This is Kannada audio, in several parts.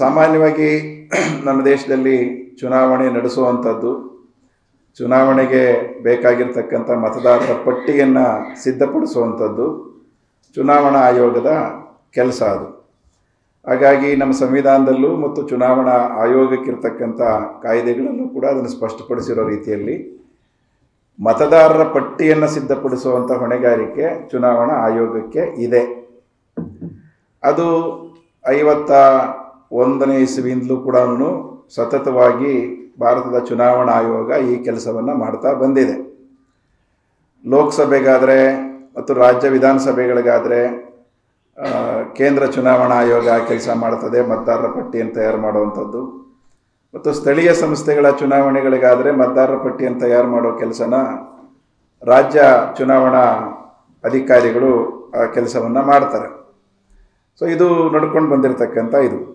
ಸಾಮಾನ್ಯವಾಗಿ ನಮ್ಮ ದೇಶದಲ್ಲಿ ಚುನಾವಣೆ ನಡೆಸುವಂಥದ್ದು, ಚುನಾವಣೆಗೆ ಬೇಕಾಗಿರ್ತಕ್ಕಂಥ ಮತದಾರರ ಪಟ್ಟಿಯನ್ನು ಸಿದ್ಧಪಡಿಸುವಂಥದ್ದು ಚುನಾವಣಾ ಆಯೋಗದ ಕೆಲಸ ಅದು. ಹಾಗಾಗಿ ನಮ್ಮ ಸಂವಿಧಾನದಲ್ಲೂ ಮತ್ತು ಚುನಾವಣಾ ಆಯೋಗಕ್ಕಿರ್ತಕ್ಕಂಥ ಕಾಯ್ದೆಗಳಲ್ಲೂ ಕೂಡ ಅದನ್ನು ಸ್ಪಷ್ಟಪಡಿಸಿರೋ ರೀತಿಯಲ್ಲಿ ಮತದಾರರ ಪಟ್ಟಿಯನ್ನು ಸಿದ್ಧಪಡಿಸುವಂಥ ಹೊಣೆಗಾರಿಕೆ ಚುನಾವಣಾ ಆಯೋಗಕ್ಕೆ ಇದೆ. ಅದು ಐವತ್ತ ಒಂದನೇ ಇಸುವಿಯಿಂದಲೂ ಕೂಡ ಸತತವಾಗಿ ಭಾರತದ ಚುನಾವಣಾ ಆಯೋಗ ಈ ಕೆಲಸವನ್ನು ಮಾಡ್ತಾ ಬಂದಿದೆ. ಲೋಕಸಭೆಗಾದರೆ ಮತ್ತು ರಾಜ್ಯ ವಿಧಾನಸಭೆಗಳಿಗಾದರೆ ಕೇಂದ್ರ ಚುನಾವಣಾ ಆಯೋಗ ಕೆಲಸ ಮಾಡ್ತದೆ, ಮತದಾರರ ಪಟ್ಟಿಯನ್ನು ತಯಾರು ಮಾಡುವಂಥದ್ದು. ಮತ್ತು ಸ್ಥಳೀಯ ಸಂಸ್ಥೆಗಳ ಚುನಾವಣೆಗಳಿಗಾದರೆ ಮತದಾರರ ಪಟ್ಟಿಯನ್ನು ತಯಾರು ಮಾಡೋ ಕೆಲಸನ ರಾಜ್ಯ ಚುನಾವಣಾ ಅಧಿಕಾರಿಗಳು ಆ ಕೆಲಸವನ್ನು ಮಾಡ್ತಾರೆ. ಸೊ ಇದು ನಡ್ಕೊಂಡು ಬಂದಿರತಕ್ಕಂಥ ಇದು.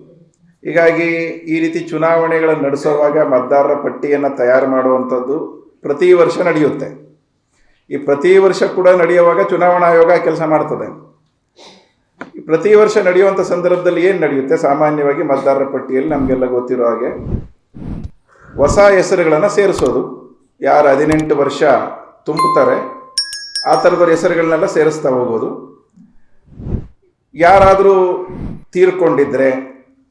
ಹೀಗಾಗಿ ಈ ರೀತಿ ಚುನಾವಣೆಗಳನ್ನು ನಡೆಸುವಾಗ ಮತದಾರರ ಪಟ್ಟಿಯನ್ನು ತಯಾರು ಮಾಡುವಂಥದ್ದು ಪ್ರತಿ ವರ್ಷ ನಡೆಯುತ್ತೆ. ಈ ಪ್ರತಿ ವರ್ಷ ಕೂಡ ನಡೆಯುವಾಗ ಚುನಾವಣಾ ಆಯೋಗ ಕೆಲಸ ಮಾಡ್ತದೆ. ಪ್ರತಿ ವರ್ಷ ನಡೆಯುವಂಥ ಸಂದರ್ಭದಲ್ಲಿ ಏನು ನಡೆಯುತ್ತೆ? ಸಾಮಾನ್ಯವಾಗಿ ಮತದಾರರ ಪಟ್ಟಿಯಲ್ಲಿ ನಮಗೆಲ್ಲ ಗೊತ್ತಿರೋ ಹಾಗೆ ಹೊಸ ಹೆಸರುಗಳನ್ನು ಸೇರಿಸೋದು. ಯಾರು ಹದಿನೆಂಟು ವರ್ಷ ತುಂಬುತ್ತಾರೆ ಆ ಥರದವ್ರ ಹೆಸರುಗಳನ್ನೆಲ್ಲ ಸೇರಿಸ್ತಾ ಹೋಗೋದು. ಯಾರಾದರೂ ತೀರ್ಕೊಂಡಿದ್ರೆ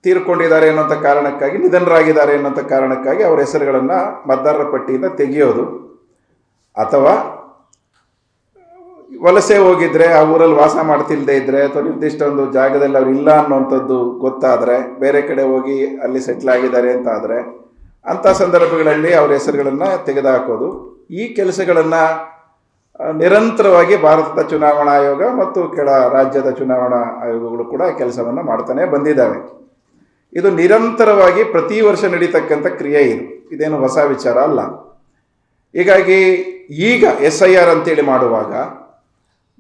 ತೀರ್ಕೊಂಡಿದ್ದಾರೆ ಅನ್ನೋಂಥ ಕಾರಣಕ್ಕಾಗಿ, ನಿಧನರಾಗಿದ್ದಾರೆ ಅನ್ನೋಂಥ ಕಾರಣಕ್ಕಾಗಿ ಅವರ ಹೆಸರುಗಳನ್ನು ಮತದಾರರ ಪಟ್ಟಿಯಿಂದ ತೆಗೆಯೋದು. ಅಥವಾ ವಲಸೆ ಹೋಗಿದ್ರೆ, ಆ ಊರಲ್ಲಿ ವಾಸ ಮಾಡ್ತಿಲ್ಲದೆ ಇದ್ರೆ, ಅಥವಾ ನಿರ್ದಿಷ್ಟ ಒಂದು ಜಾಗದಲ್ಲಿ ಅವ್ರು ಇಲ್ಲ ಅನ್ನೋಂಥದ್ದು ಗೊತ್ತಾದರೆ, ಬೇರೆ ಕಡೆ ಹೋಗಿ ಅಲ್ಲಿ ಸೆಟ್ಲ್ ಆಗಿದ್ದಾರೆ ಅಂತ ಆದರೆ, ಅಂಥ ಸಂದರ್ಭಗಳಲ್ಲಿ ಅವ್ರ ಹೆಸರುಗಳನ್ನು ತೆಗೆದುಹಾಕೋದು. ಈ ಕೆಲಸಗಳನ್ನು ನಿರಂತರವಾಗಿ ಭಾರತದ ಚುನಾವಣಾ ಆಯೋಗ ಮತ್ತು ಕೆಳ ರಾಜ್ಯದ ಚುನಾವಣಾ ಆಯೋಗಗಳು ಕೂಡ ಕೆಲಸವನ್ನು ಮಾಡ್ತಾನೆ ಬಂದಿದ್ದಾವೆ. ಇದು ನಿರಂತರವಾಗಿ ಪ್ರತಿ ವರ್ಷ ನಡೀತಕ್ಕಂಥ ಕ್ರಿಯೆ ಇದು. ಇದೇನು ಹೊಸ ವಿಚಾರ ಅಲ್ಲ. ಹೀಗಾಗಿ ಈಗ ಎಸ್ ಐ ಆರ್ ಅಂತೇಳಿ ಮಾಡುವಾಗ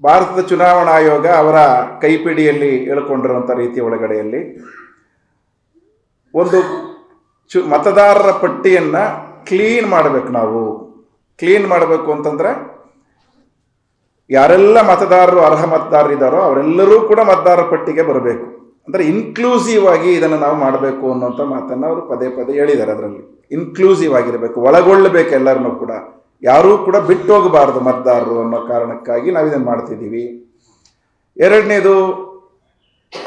ಭಾರತದ ಚುನಾವಣಾ ಆಯೋಗ ಅವರ ಕೈಪಿಡಿಯಲ್ಲಿ ಹೇಳ್ಕೊಂಡಿರುವಂಥ ರೀತಿ ಒಳಗಡೆಯಲ್ಲಿ ಒಂದು ಚು ಮತದಾರರ ಪಟ್ಟಿಯನ್ನು ಕ್ಲೀನ್ ಮಾಡಬೇಕು ನಾವು. ಕ್ಲೀನ್ ಮಾಡಬೇಕು ಅಂತಂದರೆ ಯಾರೆಲ್ಲ ಮತದಾರರು ಅರ್ಹ ಮತದಾರರಿದ್ದಾರೋ ಅವರೆಲ್ಲರೂ ಕೂಡ ಮತದಾರರ ಪಟ್ಟಿಗೆ ಬರಬೇಕು. ಅಂದರೆ ಇನ್ಕ್ಲೂಸಿವ್ ಆಗಿ ಇದನ್ನು ನಾವು ಮಾಡಬೇಕು ಅನ್ನೋಂಥ ಮಾತನ್ನು ಅವರು ಪದೇ ಪದೇ ಹೇಳಿದ್ದಾರೆ ಅದರಲ್ಲಿ. ಇನ್ಕ್ಲೂಸಿವ್ ಆಗಿರಬೇಕು, ಒಳಗೊಳ್ಳಬೇಕು ಎಲ್ಲರನ್ನೂ ಕೂಡ. ಯಾರೂ ಕೂಡ ಬಿಟ್ಟು ಹೋಗಬಾರ್ದು ಮತದಾರರು ಅನ್ನೋ ಕಾರಣಕ್ಕಾಗಿ ನಾವು ಇದನ್ನು ಮಾಡ್ತಿದ್ದೀವಿ. ಎರಡನೇದು,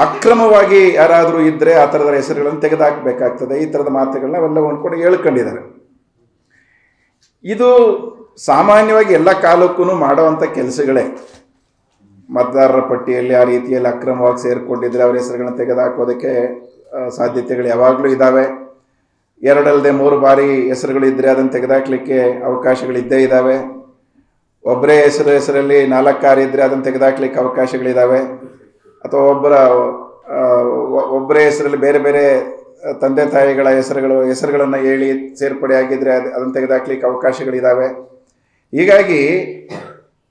ಅಕ್ರಮವಾಗಿ ಯಾರಾದರೂ ಇದ್ದರೆ ಆ ಥರದ ಹೆಸರುಗಳನ್ನು ತೆಗೆದುಹಾಕಬೇಕಾಗ್ತದೆ ಈ ಥರದ ಮಾತುಗಳನ್ನ ಅವೆಲ್ಲವನ್ನು ಕೂಡ ಹೇಳ್ಕೊಂಡಿದ್ದಾರೆ. ಇದು ಸಾಮಾನ್ಯವಾಗಿ ಎಲ್ಲ ಕಾಲಕ್ಕೂ ಮಾಡುವಂಥ ಕೆಲಸಗಳೇ. ಮತದಾರರ ಪಟ್ಟಿಯಲ್ಲಿ ಆ ರೀತಿಯಲ್ಲಿ ಅಕ್ರಮವಾಗಿ ಸೇರಿಕೊಂಡಿದ್ರೆ ಅವರ ಹೆಸರುಗಳನ್ನ ತೆಗೆದುಹಾಕೋದಕ್ಕೆ ಸಾಧ್ಯತೆಗಳು ಯಾವಾಗಲೂ ಇದ್ದಾವೆ ಎರಡಲ್ಲದೆ ಮೂರು ಬಾರಿ ಹೆಸರುಗಳಿದ್ದರೆ ಅದನ್ನು ತೆಗೆದುಹಾಕ್ಲಿಕ್ಕೆ ಅವಕಾಶಗಳಿದ್ದೇ ಇದ್ದಾವೆ ಒಬ್ಬರೇ ಹೆಸರು ಹೆಸರಲ್ಲಿ ನಾಲ್ಕಾರು ಇದ್ದರೆ ಅದನ್ನು ತೆಗೆದುಹಾಕ್ಲಿಕ್ಕೆ ಅವಕಾಶಗಳಿದ್ದಾವೆ ಅಥವಾ ಒಬ್ಬರ ಒಬ್ಬರೇ ಹೆಸರಲ್ಲಿ ಬೇರೆ ಬೇರೆ ತಂದೆ ತಾಯಿಗಳ ಹೆಸರುಗಳು, ಹೆಸರುಗಳನ್ನು ಹೇಳಿ ಸೇರ್ಪಡೆ ಆಗಿದ್ದರೆ ಅದು, ಅದನ್ನು ತೆಗೆದುಹಾಕ್ಲಿಕ್ಕೆ ಅವಕಾಶಗಳಿದ್ದಾವೆ ಹೀಗಾಗಿ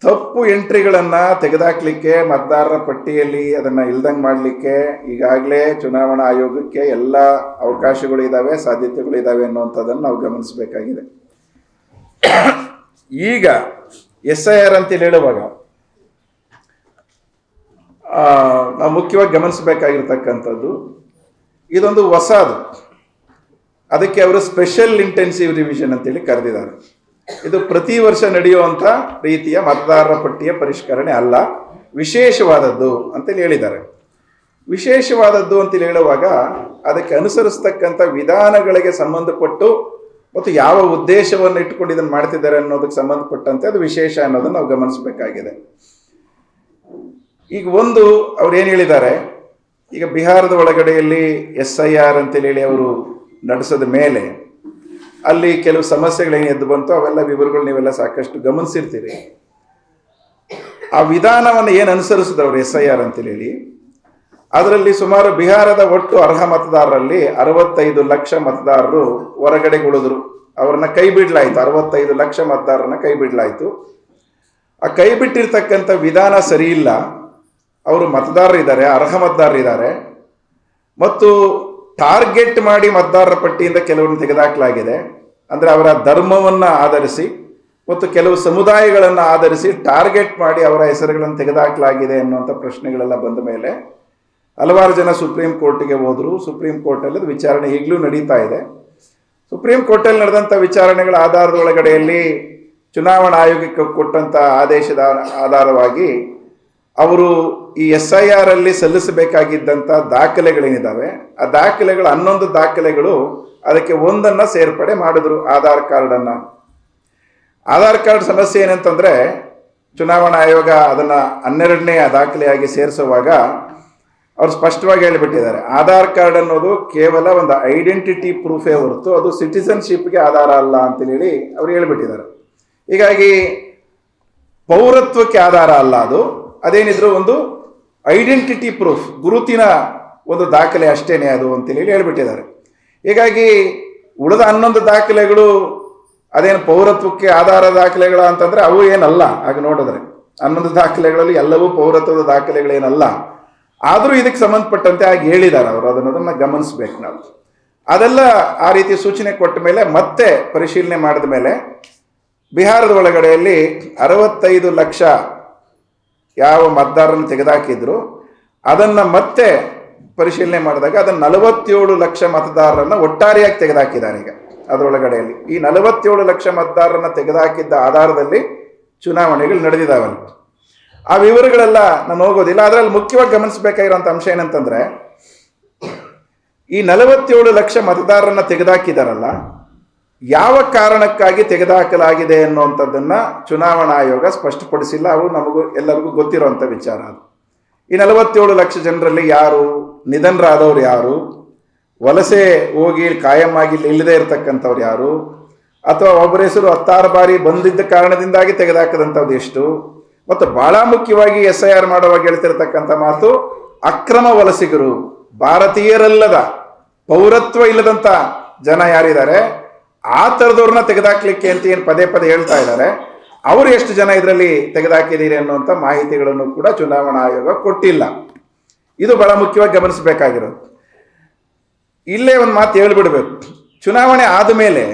ತಪ್ಪು ಎಂಟ್ರಿಗಳನ್ನು ತೆಗೆದಾಕ್ಲಿಕ್ಕೆ ಮತದಾರರ ಪಟ್ಟಿಯಲ್ಲಿ ಅದನ್ನು ಇಲ್ದಂಗೆ ಮಾಡಲಿಕ್ಕೆ ಈಗಾಗಲೇ ಚುನಾವಣಾ ಆಯೋಗಕ್ಕೆ ಎಲ್ಲ ಅವಕಾಶಗಳು ಇದಾವೆ, ಸಾಧ್ಯತೆಗಳು ಇದಾವೆ ಅನ್ನುವಂಥದ್ದನ್ನು ನಾವು ಗಮನಿಸಬೇಕಾಗಿದೆ. ಈಗ ಎಸ್ ಐ ಆರ್ ಅಂತೇಳಿ ಹೇಳುವಾಗ ನಾವು ಮುಖ್ಯವಾಗಿ ಗಮನಿಸಬೇಕಾಗಿರ್ತಕ್ಕಂಥದ್ದು, ಇದೊಂದು ಹೊಸದು. ಅದಕ್ಕೆ ಅವರು ಸ್ಪೆಷಲ್ ಇಂಟೆನ್ಸಿವ್ ರಿವಿಷನ್ ಅಂತೇಳಿ ಕರೆದಿದ್ದಾರೆ. ಇದು ಪ್ರತಿ ವರ್ಷ ನಡೆಯುವಂಥ ರೀತಿಯ ಮತದಾರರ ಪಟ್ಟಿಯ ಪರಿಷ್ಕರಣೆ ಅಲ್ಲ, ವಿಶೇಷವಾದದ್ದು ಅಂತೇಳಿ ಹೇಳಿದ್ದಾರೆ. ವಿಶೇಷವಾದದ್ದು ಅಂತೇಳಿ ಹೇಳುವಾಗ ಅದಕ್ಕೆ ಅನುಸರಿಸ್ತಕ್ಕಂಥ ವಿಧಾನಗಳಿಗೆ ಸಂಬಂಧಪಟ್ಟು ಮತ್ತು ಯಾವ ಉದ್ದೇಶವನ್ನು ಇಟ್ಟುಕೊಂಡು ಇದನ್ನು ಮಾಡ್ತಿದ್ದಾರೆ ಅನ್ನೋದಕ್ಕೆ ಸಂಬಂಧಪಟ್ಟಂತೆ ಅದು ವಿಶೇಷ ಅನ್ನೋದನ್ನು ನಾವು ಗಮನಿಸಬೇಕಾಗಿದೆ. ಈಗ ಒಂದು ಅವ್ರು ಏನು ಹೇಳಿದ್ದಾರೆ, ಈಗ ಬಿಹಾರದ ಒಳಗಡೆಯಲ್ಲಿ ಎಸ್ ಐ ಆರ್ ಅಂತೇಳಿ ಅವರು ನಡೆಸದ ಮೇಲೆ ಅಲ್ಲಿ ಕೆಲವು ಸಮಸ್ಯೆಗಳೇನು ಎದ್ದು ಬಂತು ಅವೆಲ್ಲ ವಿವರಗಳು ನೀವೆಲ್ಲ ಸಾಕಷ್ಟು ಗಮನಿಸಿರ್ತೀರಿ. ಆ ವಿಧಾನವನ್ನು ಏನು ಅನುಸರಿಸಿದ್ರು ಅವರು ಎಸ್ ಐ ಆರ್ ಅಂತೇಳಿ ಅದರಲ್ಲಿ ಸುಮಾರು ಬಿಹಾರದ ಒಟ್ಟು ಅರ್ಹ ಮತದಾರರಲ್ಲಿ ಅರವತ್ತೈದು ಲಕ್ಷ ಮತದಾರರು ಹೊರಗಡೆ ಉಳಿದ್ರು ಅವರನ್ನ ಕೈ ಬಿಡಲಾಯಿತು, ಅರವತ್ತೈದು ಲಕ್ಷ ಮತದಾರರನ್ನ ಕೈ ಬಿಡಲಾಯಿತು. ಆ ಕೈ ಬಿಟ್ಟಿರ್ತಕ್ಕಂಥ ವಿಧಾನ ಸರಿ ಇಲ್ಲ ಅವರು ಮತದಾರರಿದ್ದಾರೆ, ಅರ್ಹ ಮತದಾರರಿದ್ದಾರೆ. ಮತ್ತು ಟಾರ್ಗೆಟ್ ಮಾಡಿ ಮತದಾರರ ಪಟ್ಟಿಯಿಂದ ಕೆಲವರನ್ನು ತೆಗೆದಾಕಲಾಗಿದೆ ಅಂದರೆ ಅವರ ಧರ್ಮವನ್ನು ಆಧರಿಸಿ ಮತ್ತು ಕೆಲವು ಸಮುದಾಯಗಳನ್ನು ಆಧರಿಸಿ ಟಾರ್ಗೆಟ್ ಮಾಡಿ ಅವರ ಹೆಸರುಗಳನ್ನು ತೆಗೆದುಹಾಕಲಾಗಿದೆ ಅನ್ನುವಂಥ ಪ್ರಶ್ನೆಗಳೆಲ್ಲ ಬಂದ ಮೇಲೆ ಹಲವಾರು ಜನ ಸುಪ್ರೀಂ ಕೋರ್ಟಿಗೆ ಹೋದರು. ಸುಪ್ರೀಂ ಕೋರ್ಟಲ್ಲಿ ವಿಚಾರಣೆ ಈಗಲೂ ನಡೀತಾ ಇದೆ. ಸುಪ್ರೀಂ ಕೋರ್ಟಲ್ಲಿ ನಡೆದಂಥ ವಿಚಾರಣೆಗಳ ಆಧಾರದ ಒಳಗಡೆಯಲ್ಲಿ ಚುನಾವಣಾ ಆಯೋಗಕ್ಕೆ ಕೊಟ್ಟಂಥ ಆದೇಶದ ಆಧಾರವಾಗಿ ಅವರು ಈ ಎಸ್ ಐ ಆರ್ ಅಲ್ಲಿ ಸಲ್ಲಿಸಬೇಕಾಗಿದ್ದಂಥ ದಾಖಲೆಗಳೇನಿದ್ದಾವೆ ಆ ದಾಖಲೆಗಳು, ಹನ್ನೊಂದು ದಾಖಲೆಗಳು ಅದಕ್ಕೆ ಒಂದನ್ನು ಸೇರ್ಪಡೆ ಮಾಡಿದ್ರು ಆಧಾರ್ ಕಾರ್ಡನ್ನು. ಆಧಾರ್ ಕಾರ್ಡ್ ಸಮಸ್ಯೆ ಏನಂತಂದರೆ, ಚುನಾವಣಾ ಆಯೋಗ ಅದನ್ನು ಹನ್ನೆರಡನೇ ದಾಖಲೆಯಾಗಿ ಸೇರಿಸುವಾಗ ಅವರು ಸ್ಪಷ್ಟವಾಗಿ ಹೇಳಿಬಿಟ್ಟಿದ್ದಾರೆ. ಆಧಾರ್ ಕಾರ್ಡ್ ಅನ್ನೋದು ಕೇವಲ ಒಂದು ಐಡೆಂಟಿಟಿ ಪ್ರೂಫೇ ಹೊರತು ಅದು ಸಿಟಿಸನ್ಶಿಪ್ಗೆ ಆಧಾರ ಅಲ್ಲ ಅಂತೇಳಿ ಅವ್ರು ಹೇಳಿಬಿಟ್ಟಿದ್ದಾರೆ. ಹೀಗಾಗಿ ಪೌರತ್ವಕ್ಕೆ ಆಧಾರ ಅಲ್ಲ ಅದು. ಅದೇನಿದ್ರು ಒಂದು ಐಡೆಂಟಿಟಿ ಪ್ರೂಫ್ ಗುರುತಿನ ಒಂದು ದಾಖಲೆ ಅಷ್ಟೇನೆ ಅದು ಅಂತೇಳಿ ಹೇಳಿಬಿಟ್ಟಿದ್ದಾರೆ. ಹೀಗಾಗಿ ಉಳಿದ ಹನ್ನೊಂದು ದಾಖಲೆಗಳು ಅದೇನು ಪೌರತ್ವಕ್ಕೆ ಆಧಾರ ದಾಖಲೆಗಳ ಅಂತಂದ್ರೆ ಅವು ಏನಲ್ಲ. ಆಗ ನೋಡಿದ್ರೆ ಹನ್ನೊಂದು ದಾಖಲೆಗಳಲ್ಲಿ ಎಲ್ಲವೂ ಪೌರತ್ವದ ದಾಖಲೆಗಳೇನಲ್ಲ. ಆದರೂ ಇದಕ್ಕೆ ಸಂಬಂಧಪಟ್ಟಂತೆ ಆಗಿ ಹೇಳಿದ್ದಾರೆ ಅವರು. ಅದನ್ನೋದನ್ನ ಗಮನಿಸ್ಬೇಕು ನಾವು. ಅದೆಲ್ಲ ಆ ರೀತಿ ಸೂಚನೆ ಕೊಟ್ಟ ಮೇಲೆ ಮತ್ತೆ ಪರಿಶೀಲನೆ ಮಾಡಿದ ಮೇಲೆ ಬಿಹಾರದ ಒಳಗಡೆಯಲ್ಲಿ ಅರವತ್ತೈದು ಲಕ್ಷ ಯಾವ ಮತದಾರರನ್ನು ತೆಗೆದುಹಾಕಿದ್ರು ಅದನ್ನು ಮತ್ತೆ ಪರಿಶೀಲನೆ ಮಾಡಿದಾಗ ಅದನ್ನು ನಲವತ್ತೇಳು ಲಕ್ಷ ಮತದಾರರನ್ನು ಒಟ್ಟಾರೆಯಾಗಿ ತೆಗೆದುಹಾಕಿದ್ದಾರೆ ಈಗ ಅದರೊಳಗಡೆಯಲ್ಲಿ. ಈ ನಲವತ್ತೇಳು ಲಕ್ಷ ಮತದಾರರನ್ನ ತೆಗೆದುಹಾಕಿದ್ದ ಆಧಾರದಲ್ಲಿ ಚುನಾವಣೆಗಳು ನಡೆದಿದ್ದಾವಲ್ಲಿ ಆ ವಿವರಗಳೆಲ್ಲ ನಾನು ಹೋಗೋದಿಲ್ಲ ಅದರಲ್ಲಿ ಮುಖ್ಯವಾಗಿ ಗಮನಿಸಬೇಕಾಗಿರುವಂಥ ಅಂಶ ಏನಂತಂದ್ರೆ, ಈ ನಲವತ್ತೇಳು ಲಕ್ಷ ಮತದಾರರನ್ನು ತೆಗೆದುಹಾಕಿದಾರಲ್ಲ ಯಾವ ಕಾರಣಕ್ಕಾಗಿ ತೆಗೆದುಹಾಕಲಾಗಿದೆ ಅನ್ನುವಂಥದ್ದನ್ನು ಚುನಾವಣಾ ಆಯೋಗ ಸ್ಪಷ್ಟಪಡಿಸಿಲ್ಲ. ಅವು ನಮಗೂ ಎಲ್ಲರಿಗೂ ಗೊತ್ತಿರುವಂಥ ವಿಚಾರ ಅದು. ಈ ನಲವತ್ತೇಳು ಲಕ್ಷ ಜನರಲ್ಲಿ ಯಾರು, ನಿಧನರಾದವ್ರು ಯಾರು, ವಲಸೆ ಹೋಗಿ ಕಾಯಂ ಇಲ್ಲದೆ ಇರತಕ್ಕಂಥವ್ರು ಯಾರು, ಅಥವಾ ಒಬ್ಬರ ಹೆಸರು ಹತ್ತಾರು ಬಾರಿ ಬಂದಿದ್ದ ಕಾರಣದಿಂದಾಗಿ ತೆಗೆದುಹಾಕದಂಥದ್ದು ಎಷ್ಟು, ಮತ್ತು ಬಹಳ ಮುಖ್ಯವಾಗಿ ಎಸ್ ಐ ಆರ್ ಮಾಡುವಾಗ ಹೇಳ್ತಿರ್ತಕ್ಕಂಥ ಮಾತು, ಅಕ್ರಮ ವಲಸಿಗರು, ಭಾರತೀಯರಲ್ಲದ, ಪೌರತ್ವ ಇಲ್ಲದಂಥ ಜನ ಯಾರಿದ್ದಾರೆ ಆ ಥರದವ್ರನ್ನ ತೆಗೆದಾಕ್ಲಿಕ್ಕೆ ಅಂತ ಏನು ಪದೇ ಪದೇ ಹೇಳ್ತಾ ಇದ್ದಾರೆ. ಅವರು ಎಷ್ಟು ಜನ ಇದರಲ್ಲಿ ತೆಗೆದಾಕಿದ್ದೀರಿ ಅನ್ನುವಂಥ ಮಾಹಿತಿಗಳನ್ನು ಕೂಡ ಚುನಾವಣಾ ಆಯೋಗ ಕೊಟ್ಟಿಲ್ಲ. ಇದು ಬಹಳ ಮುಖ್ಯವಾಗಿ ಗಮನಿಸಬೇಕಾಗಿರೋದು. ಇಲ್ಲೇ ಒಂದು ಮಾತು ಹೇಳ್ಬಿಡ್ಬೇಕು. ಚುನಾವಣೆ ಆದಮೇಲೆ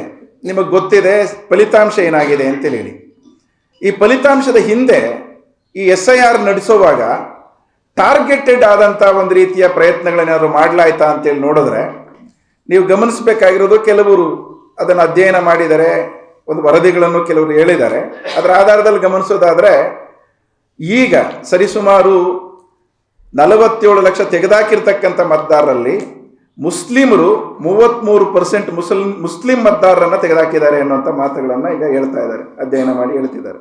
ನಿಮಗೆ ಗೊತ್ತಿದೆ ಫಲಿತಾಂಶ ಏನಾಗಿದೆ ಅಂತೇಳಿ. ಈ ಫಲಿತಾಂಶದ ಹಿಂದೆ ಈ ಎಸ್ ಐ ಆರ್ ನಡೆಸುವಾಗ ಟಾರ್ಗೆಟೆಡ್ ಆದಂಥ ಒಂದು ರೀತಿಯ ಪ್ರಯತ್ನಗಳೇನಾದರೂ ಮಾಡಲಾಯ್ತಾ ಅಂತೇಳಿ ನೋಡಿದ್ರೆ ನೀವು ಗಮನಿಸಬೇಕಾಗಿರೋದು ಕೆಲವರು ಅದನ್ನು ಅಧ್ಯಯನ ಮಾಡಿದರೆ, ಒಂದು ವರದಿಗಳನ್ನು ಕೆಲವರು ಹೇಳಿದ್ದಾರೆ. ಅದರ ಆಧಾರದಲ್ಲಿ ಗಮನಿಸೋದಾದರೆ, ಈಗ ಸರಿಸುಮಾರು ನಲವತ್ತೇಳು ಲಕ್ಷ ತೆಗೆದಾಕಿರ್ತಕ್ಕಂಥ ಮತದಾರರಲ್ಲಿ ಮುಸ್ಲಿಮರು ಮೂವತ್ತ್ಮೂರು ಪರ್ಸೆಂಟ್ ಮುಸ್ಲಿಂ ಮುಸ್ಲಿಂ ಮತದಾರರನ್ನು ತೆಗೆದಾಕಿದ್ದಾರೆ ಅನ್ನುವಂಥ ಮಾತುಗಳನ್ನು ಈಗ ಹೇಳ್ತಾ ಇದ್ದಾರೆ, ಅಧ್ಯಯನ ಮಾಡಿ ಹೇಳ್ತಿದ್ದಾರೆ.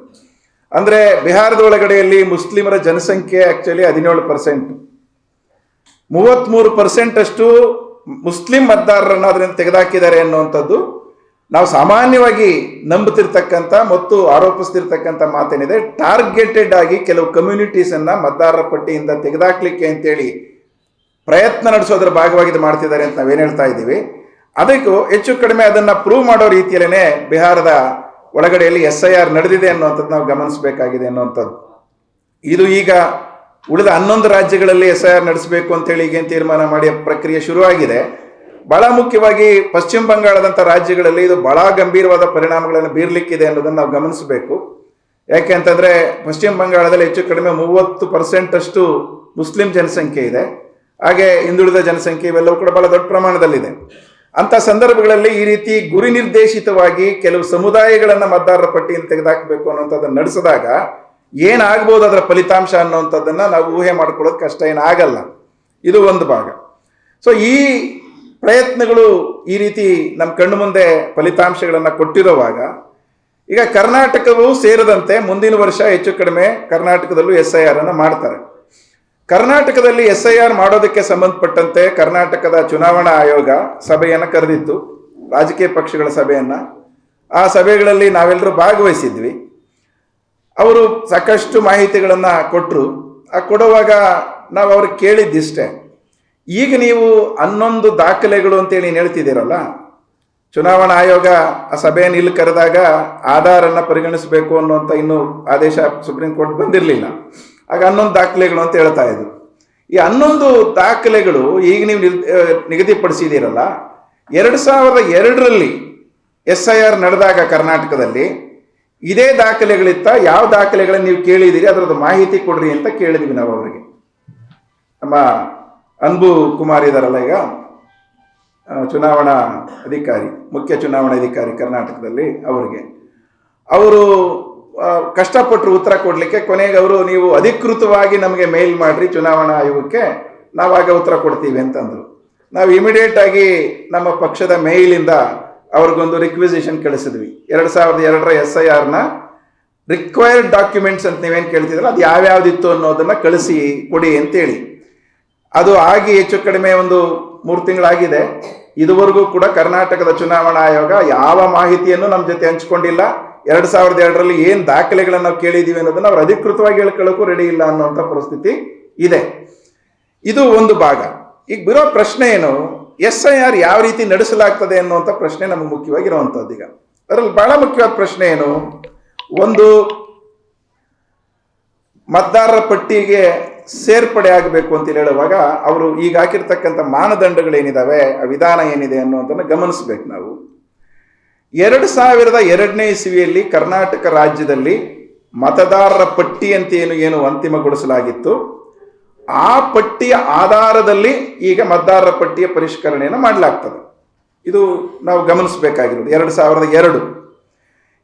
ಅಂದರೆ ಬಿಹಾರದ ಒಳಗಡೆಯಲ್ಲಿ ಮುಸ್ಲಿಮರ ಜನಸಂಖ್ಯೆ ಆ್ಯಕ್ಚುಲಿ ಹದಿನೇಳು ಪರ್ಸೆಂಟ್. ಮೂವತ್ತ್ಮೂರು ಪರ್ಸೆಂಟ್ ಅಷ್ಟು ಮುಸ್ಲಿಂ ಮತದಾರರನ್ನು ಅದರಿಂದ ತೆಗೆದಾಕಿದ್ದಾರೆ ಅನ್ನುವಂಥದ್ದು ನಾವು ಸಾಮಾನ್ಯವಾಗಿ ನಂಬುತ್ತಿರ್ತಕ್ಕಂಥ ಮತ್ತು ಆರೋಪಿಸ್ತಿರ್ತಕ್ಕಂಥ ಮಾತೇನಿದೆ, ಟಾರ್ಗೆಟೆಡ್ ಆಗಿ ಕೆಲವು ಕಮ್ಯುನಿಟೀಸನ್ನು ಮತದಾರರ ಪಟ್ಟಿಯಿಂದ ತೆಗೆದಾಕ್ಲಿಕ್ಕೆ ಅಂತೇಳಿ ಪ್ರಯತ್ನ ನಡೆಸೋದ್ರ ಭಾಗವಾಗಿ ಇದು ಮಾಡ್ತಿದ್ದಾರೆ ಅಂತ ನಾವೇನು ಹೇಳ್ತಾ ಇದ್ದೀವಿ. ಅದಕ್ಕೂ ಹೆಚ್ಚು ಕಡಿಮೆ ಅದನ್ನು ಪ್ರೂವ್ ಮಾಡೋ ರೀತಿಯಲ್ಲೇ ಬಿಹಾರದ ಒಳಗಡೆಯಲ್ಲಿ ಎಸ್ ಐ ಆರ್ ನಡೆದಿದೆ ಅನ್ನುವಂಥದ್ದು ನಾವು ಗಮನಿಸಬೇಕಾಗಿದೆ ಅನ್ನುವಂಥದ್ದು. ಇದು ಈಗ ಉಳಿದ ಹನ್ನೊಂದು ರಾಜ್ಯಗಳಲ್ಲಿ ಎಸ್ ಐ ಆರ್ ನಡೆಸಬೇಕು ಅಂತೇಳಿ ಈಗೇನು ತೀರ್ಮಾನ ಮಾಡಿ ಪ್ರಕ್ರಿಯೆ ಶುರುವಾಗಿದೆ. ಬಹಳ ಮುಖ್ಯವಾಗಿ ಪಶ್ಚಿಮ ಬಂಗಾಳದಂಥ ರಾಜ್ಯಗಳಲ್ಲಿ ಇದು ಬಹಳ ಗಂಭೀರವಾದ ಪರಿಣಾಮಗಳನ್ನು ಬೀರ್ಲಿಕ್ಕಿದೆ ಅನ್ನೋದನ್ನು ನಾವು ಗಮನಿಸಬೇಕು. ಯಾಕೆ ಅಂತಂದರೆ ಪಶ್ಚಿಮ ಬಂಗಾಳದಲ್ಲಿ ಹೆಚ್ಚು ಕಡಿಮೆ ಮೂವತ್ತು ಪರ್ಸೆಂಟ್ ಅಷ್ಟು ಮುಸ್ಲಿಂ ಜನಸಂಖ್ಯೆ ಇದೆ. ಹಾಗೆ ಹಿಂದುಳಿದ ಜನಸಂಖ್ಯೆ ಇವೆಲ್ಲವೂ ಕೂಡ ಬಹಳ ದೊಡ್ಡ ಪ್ರಮಾಣದಲ್ಲಿದೆ. ಅಂಥ ಸಂದರ್ಭಗಳಲ್ಲಿ ಈ ರೀತಿ ಗುರಿ ನಿರ್ದೇಶಿತವಾಗಿ ಕೆಲವು ಸಮುದಾಯಗಳನ್ನು ಮತದಾರರ ಪಟ್ಟಿಯನ್ನು ತೆಗೆದುಹಾಕಬೇಕು ಅನ್ನೋಂಥದ್ದನ್ನು ನಡೆಸಿದಾಗ ಏನಾಗ್ಬೋದು ಅದರ ಫಲಿತಾಂಶ ಅನ್ನೋಂಥದ್ದನ್ನು ನಾವು ಊಹೆ ಮಾಡ್ಕೊಳ್ಳೋದು ಕಷ್ಟ, ಏನಾಗಲ್ಲ. ಇದು ಒಂದು ಭಾಗ. ಸೊ ಈ ಪ್ರಯತ್ನಗಳು ಈ ರೀತಿ ನಮ್ಮ ಕಣ್ಣು ಮುಂದೆ ಫಲಿತಾಂಶಗಳನ್ನು ಕೊಟ್ಟಿರುವಾಗ, ಈಗ ಕರ್ನಾಟಕವೂ ಸೇರಿದಂತೆ ಮುಂದಿನ ವರ್ಷ ಹೆಚ್ಚು ಕಡಿಮೆ ಕರ್ನಾಟಕದಲ್ಲೂ ಎಸ್ ಐ ಆರ್ ಅನ್ನು ಮಾಡ್ತಾರೆ. ಕರ್ನಾಟಕದಲ್ಲಿ ಎಸ್ ಐ ಆರ್ ಮಾಡೋದಕ್ಕೆ ಸಂಬಂಧಪಟ್ಟಂತೆ ಕರ್ನಾಟಕದ ಚುನಾವಣಾ ಆಯೋಗ ಸಭೆಯನ್ನು ಕರೆದಿತ್ತು, ರಾಜಕೀಯ ಪಕ್ಷಗಳ ಸಭೆಯನ್ನು. ಆ ಸಭೆಗಳಲ್ಲಿ ನಾವೆಲ್ಲರೂ ಭಾಗವಹಿಸಿದ್ವಿ. ಅವರು ಸಾಕಷ್ಟು ಮಾಹಿತಿಗಳನ್ನು ಕೊಟ್ಟರು ಆ ಕೊಡುವಾಗ ನಾವು ಅವ್ರಿಗೆ ಕೇಳಿದ್ದಿಷ್ಟೇ. ಈಗ ನೀವು ಹನ್ನೊಂದು ದಾಖಲೆಗಳು ಅಂತೇಳಿ ಹೇಳ್ತಿದ್ದೀರಲ್ಲ, ಚುನಾವಣಾ ಆಯೋಗ ಆ ಸಭೆಯನ್ನು ಇಲ್ಲಿ ಕರೆದಾಗ ಆಧಾರನ್ನು ಪರಿಗಣಿಸಬೇಕು ಅನ್ನುವಂಥ ಇನ್ನೂ ಆದೇಶ ಸುಪ್ರೀಂ ಕೋರ್ಟ್ ಬಂದಿರಲಿಲ್ಲ. ಆಗ ಹನ್ನೊಂದು ದಾಖಲೆಗಳು ಅಂತ ಹೇಳ್ತಾ ಇದ್ರು. ಈ ಹನ್ನೊಂದು ದಾಖಲೆಗಳು ಈಗ ನೀವು ನಿಗದಿಪಡಿಸಿದ್ದೀರಲ್ಲ, ಎರಡು ಸಾವಿರದ ಎರಡರಲ್ಲಿ ಎಸ್ ಐ ಆರ್ ನಡೆದಾಗ ಕರ್ನಾಟಕದಲ್ಲಿ ಇದೇ ದಾಖಲೆಗಳಿತ್ತ ಯಾವ ದಾಖಲೆಗಳನ್ನು ನೀವು ಕೇಳಿದ್ದೀರಿ, ಅದರದ್ದು ಮಾಹಿತಿ ಕೊಡ್ರಿ ಅಂತ ಕೇಳಿದ್ವಿ ನಾವು ಅವರಿಗೆ. ನಮ್ಮ ಅನ್ಬು ಕುಮಾರ್ ಇದಾರಲ್ಲ ಈಗ? ಚುನಾವಣಾ ಅಧಿಕಾರಿ, ಮುಖ್ಯ ಚುನಾವಣಾ ಅಧಿಕಾರಿ ಕರ್ನಾಟಕದಲ್ಲಿ ಅವರಿಗೆ. ಅವರು ಕಷ್ಟಪಟ್ಟರು ಉತ್ತರ ಕೊಡಲಿಕ್ಕೆ ಕೊನೆಗೆ ಅವರು ನೀವು ಅಧಿಕೃತವಾಗಿ ನಮಗೆ ಮೇಲ್ ಮಾಡಿರಿ ಚುನಾವಣಾ ಆಯೋಗಕ್ಕೆ, ನಾವಾಗ ಉತ್ತರ ಕೊಡ್ತೀವಿ ಅಂತಂದರು. ನಾವು ಇಮಿಡಿಯೇಟ್ ಆಗಿ ನಮ್ಮ ಪಕ್ಷದ ಮೇಲಿಂದ ಅವ್ರಿಗೊಂದು ರಿಕ್ವಿಸಿಷನ್ ಕಳಿಸಿದ್ವಿ. ಎರಡು ಸಾವಿರದ ಎರಡರ ಎಸ್ ಐ ಆರ್ನ ರಿಕ್ವೈರ್ಡ್ ಡಾಕ್ಯುಮೆಂಟ್ಸ್ ಅಂತ ನೀವೇನು ಕೇಳ್ತಿದ್ರಲ್ಲ ಅದು ಯಾವ್ಯಾವ್ದಿತ್ತು ಅನ್ನೋದನ್ನು ಕಳಿಸಿ ಕೊಡಿ ಅಂತೇಳಿ. ಅದು ಆಗಿ ಹೆಚ್ಚು ಕಡಿಮೆ ಒಂದು ಮೂರು ತಿಂಗಳಾಗಿದೆ. ಇದುವರೆಗೂ ಕೂಡ ಕರ್ನಾಟಕದ ಚುನಾವಣಾ ಆಯೋಗ ಯಾವ ಮಾಹಿತಿಯನ್ನು ನಮ್ಮ ಜೊತೆ ಹಂಚಿಕೊಂಡಿಲ್ಲ. ಎರಡು ಸಾವಿರದ ಎರಡರಲ್ಲಿ ಏನು ದಾಖಲೆಗಳನ್ನು ನಾವು ಕೇಳಿದ್ದೀವಿ ಅನ್ನೋದನ್ನ ಅವ್ರು ಅಧಿಕೃತವಾಗಿ ಹೇಳ್ಕೊಳ್ಳೋಕ್ಕೂ ರೆಡಿ ಇಲ್ಲ ಅನ್ನೋಂಥ ಪರಿಸ್ಥಿತಿ ಇದೆ. ಇದು ಒಂದು ಭಾಗ. ಈಗ ಬಿರೋ ಪ್ರಶ್ನೆ ಏನು? ಎಸ್ ಐ ಆರ್ ಯಾವ ರೀತಿ ನಡೆಸಲಾಗ್ತದೆ ಅನ್ನುವಂಥ ಪ್ರಶ್ನೆ ನಮಗೆ ಮುಖ್ಯವಾಗಿರುವಂಥದ್ದು ಈಗ. ಅದರಲ್ಲಿ ಬಹಳ ಮುಖ್ಯವಾದ ಪ್ರಶ್ನೆ ಏನು? ಒಂದು ಮತದಾರರ ಪಟ್ಟಿಗೆ ಸೇರ್ಪಡೆ ಆಗಬೇಕು ಅಂತ ಹೇಳುವಾಗ ಅವರು ಈಗ ಹಾಕಿರ್ತಕ್ಕಂಥ ಮಾನದಂಡಗಳೇನಿದಾವೆ, ಆ ವಿಧಾನ ಏನಿದೆ ಅನ್ನುವಂಥನ್ನು ಗಮನಿಸ್ಬೇಕು ನಾವು. ಎರಡು ಸಾವಿರದ ಎರಡನೇ ಇಸವಿಯಲ್ಲಿ ಕರ್ನಾಟಕ ರಾಜ್ಯದಲ್ಲಿ ಮತದಾರರ ಪಟ್ಟಿ ಅಂತ ಏನು ಏನು ಅಂತಿಮಗೊಳಿಸಲಾಗಿತ್ತು. ಆ ಪಟ್ಟಿಯ ಆಧಾರದಲ್ಲಿ ಈಗ ಮತದಾರರ ಪಟ್ಟಿಯ ಪರಿಷ್ಕರಣೆಯನ್ನು ಮಾಡಲಾಗ್ತದೆ. ಇದು ನಾವು ಗಮನಿಸಬೇಕಾಗಿರೋದು. ಎರಡು ಸಾವಿರದ ಎರಡು.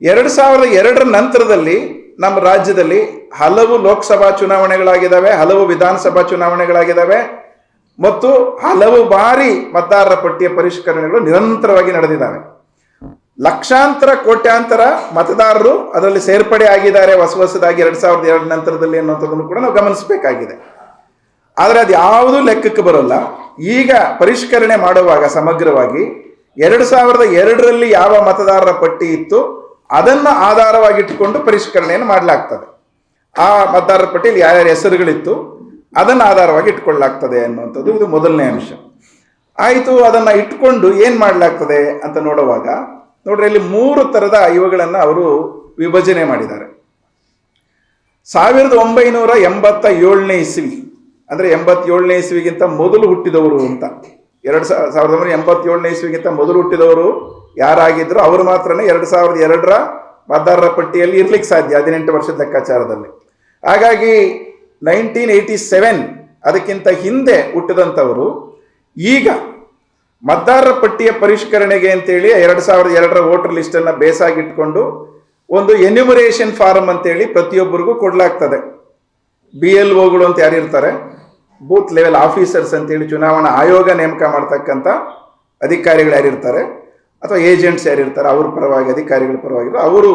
ಎರಡು ಸಾವಿರದ ಎರಡರ ನಂತರದಲ್ಲಿ ನಮ್ಮ ರಾಜ್ಯದಲ್ಲಿ ಹಲವು ಲೋಕಸಭಾ ಚುನಾವಣೆಗಳಾಗಿದ್ದಾವೆ, ಹಲವು ವಿಧಾನಸಭಾ ಚುನಾವಣೆಗಳಾಗಿದ್ದಾವೆ ಮತ್ತು ಹಲವು ಬಾರಿ ಮತದಾರರ ಪಟ್ಟಿಯ ಪರಿಷ್ಕರಣೆಗಳು ನಿರಂತರವಾಗಿ ನಡೆದಿದ್ದಾವೆ. ಲಕ್ಷಾಂತರ, ಕೋಟ್ಯಾಂತರ ಮತದಾರರು ಅದರಲ್ಲಿ ಸೇರ್ಪಡೆ ಆಗಿದ್ದಾರೆ, ಹೊಸ ಹೊಸದಾಗಿ ಎರಡು ಸಾವಿರದ ಎರಡು ನಂತರದಲ್ಲಿ ಅನ್ನೋಂಥದ್ದನ್ನು ಕೂಡ ನಾವು ಗಮನಿಸಬೇಕಾಗಿದೆ. ಆದರೆ ಅದು ಯಾವುದೂ ಲೆಕ್ಕಕ್ಕೆ ಬರೋಲ್ಲ. ಈಗ ಪರಿಷ್ಕರಣೆ ಮಾಡುವಾಗ ಸಮಗ್ರವಾಗಿ ಎರಡು ಸಾವಿರದ ಎರಡರಲ್ಲಿ ಯಾವ ಮತದಾರರ ಪಟ್ಟಿ ಇತ್ತು ಅದನ್ನ ಆಧಾರವಾಗಿಟ್ಟುಕೊಂಡು ಪರಿಷ್ಕರಣೆಯನ್ನು ಮಾಡಲಾಗ್ತದೆ. ಆ ಮತದಾರರ ಪಟ್ಟಿಯಲ್ಲಿ ಯಾರ್ಯಾರ ಹೆಸರುಗಳಿತ್ತು, ಅದನ್ನು ಆಧಾರವಾಗಿ ಇಟ್ಕೊಳ್ಳಲಾಗ್ತದೆ ಅನ್ನುವಂಥದ್ದು ಇದು ಮೊದಲನೇ ಅಂಶ. ಆಯಿತು, ಅದನ್ನ ಇಟ್ಕೊಂಡು ಏನು ಮಾಡಲಾಗ್ತದೆ ಅಂತ ನೋಡುವಾಗ, ನೋಡ್ರಿ ಇಲ್ಲಿ ಮೂರು ಥರದ ಇವುಗಳನ್ನು ಅವರು ವಿಭಜನೆ ಮಾಡಿದ್ದಾರೆ. ಸಾವಿರದ ಒಂಬೈನೂರ ಎಂಬತ್ತ ಏಳನೇ ಇಸ್ವಿ, ಅಂದರೆ ಎಂಬತ್ತೇಳನೇ ಇಸ್ವಿಗಿಂತ ಮೊದಲು ಹುಟ್ಟಿದವರು ಅಂತ. ಎರಡು ಸಾವಿರದ ಒಂಬೈನೂರ ಎಂಬತ್ತೇಳನೇ ಇಸ್ವಿಗಿಂತ ಮೊದಲು ಹುಟ್ಟಿದವರು ಯಾರಾಗಿದ್ರು ಅವರು ಮಾತ್ರನೇ ಎರಡು ಸಾವಿರದ ಎರಡರ ಮತದಾರರ ಪಟ್ಟಿಯಲ್ಲಿ ಇರ್ಲಿಕ್ಕೆ ಸಾಧ್ಯ, ಹದಿನೆಂಟು ವರ್ಷದ ಲೆಕ್ಕಾಚಾರದಲ್ಲಿ. ಹಾಗಾಗಿ ನೈನ್ಟೀನ್ ಏಯ್ಟಿ ಸೆವೆನ್ ಅದಕ್ಕಿಂತ ಹಿಂದೆ ಹುಟ್ಟಿದಂಥವರು ಈಗ ಮತದಾರರ ಪಟ್ಟಿಯ ಪರಿಷ್ಕರಣೆಗೆ ಅಂತೇಳಿ ಎರಡು ಸಾವಿರದ ಎರಡರ ವೋಟರ್ ಲಿಸ್ಟನ್ನು ಬೇಸಾಗಿಟ್ಕೊಂಡು ಒಂದು ಎನ್ಯುಮರೇಷನ್ ಫಾರಮ್ ಅಂತೇಳಿ ಪ್ರತಿಯೊಬ್ಬರಿಗೂ ಕೊಡಲಾಗ್ತದೆ. ಬಿ ಎಲ್ ಒಗಳು ಅಂತ ಯಾರಿರ್ತಾರೆ ಬೂತ್ ಲೆವೆಲ್ ಆಫೀಸರ್ಸ್ ಅಂತೇಳಿ ಚುನಾವಣಾ ಆಯೋಗ ನೇಮಕ ಮಾಡ್ತಕ್ಕಂಥ ಅಧಿಕಾರಿಗಳು ಯಾರಿರ್ತಾರೆ ಅಥವಾ ಏಜೆಂಟ್ಸ್ ಯಾರಿರ್ತಾರೆ ಅವ್ರ ಪರವಾಗಿ, ಅಧಿಕಾರಿಗಳ ಪರವಾಗಿ ಅವರು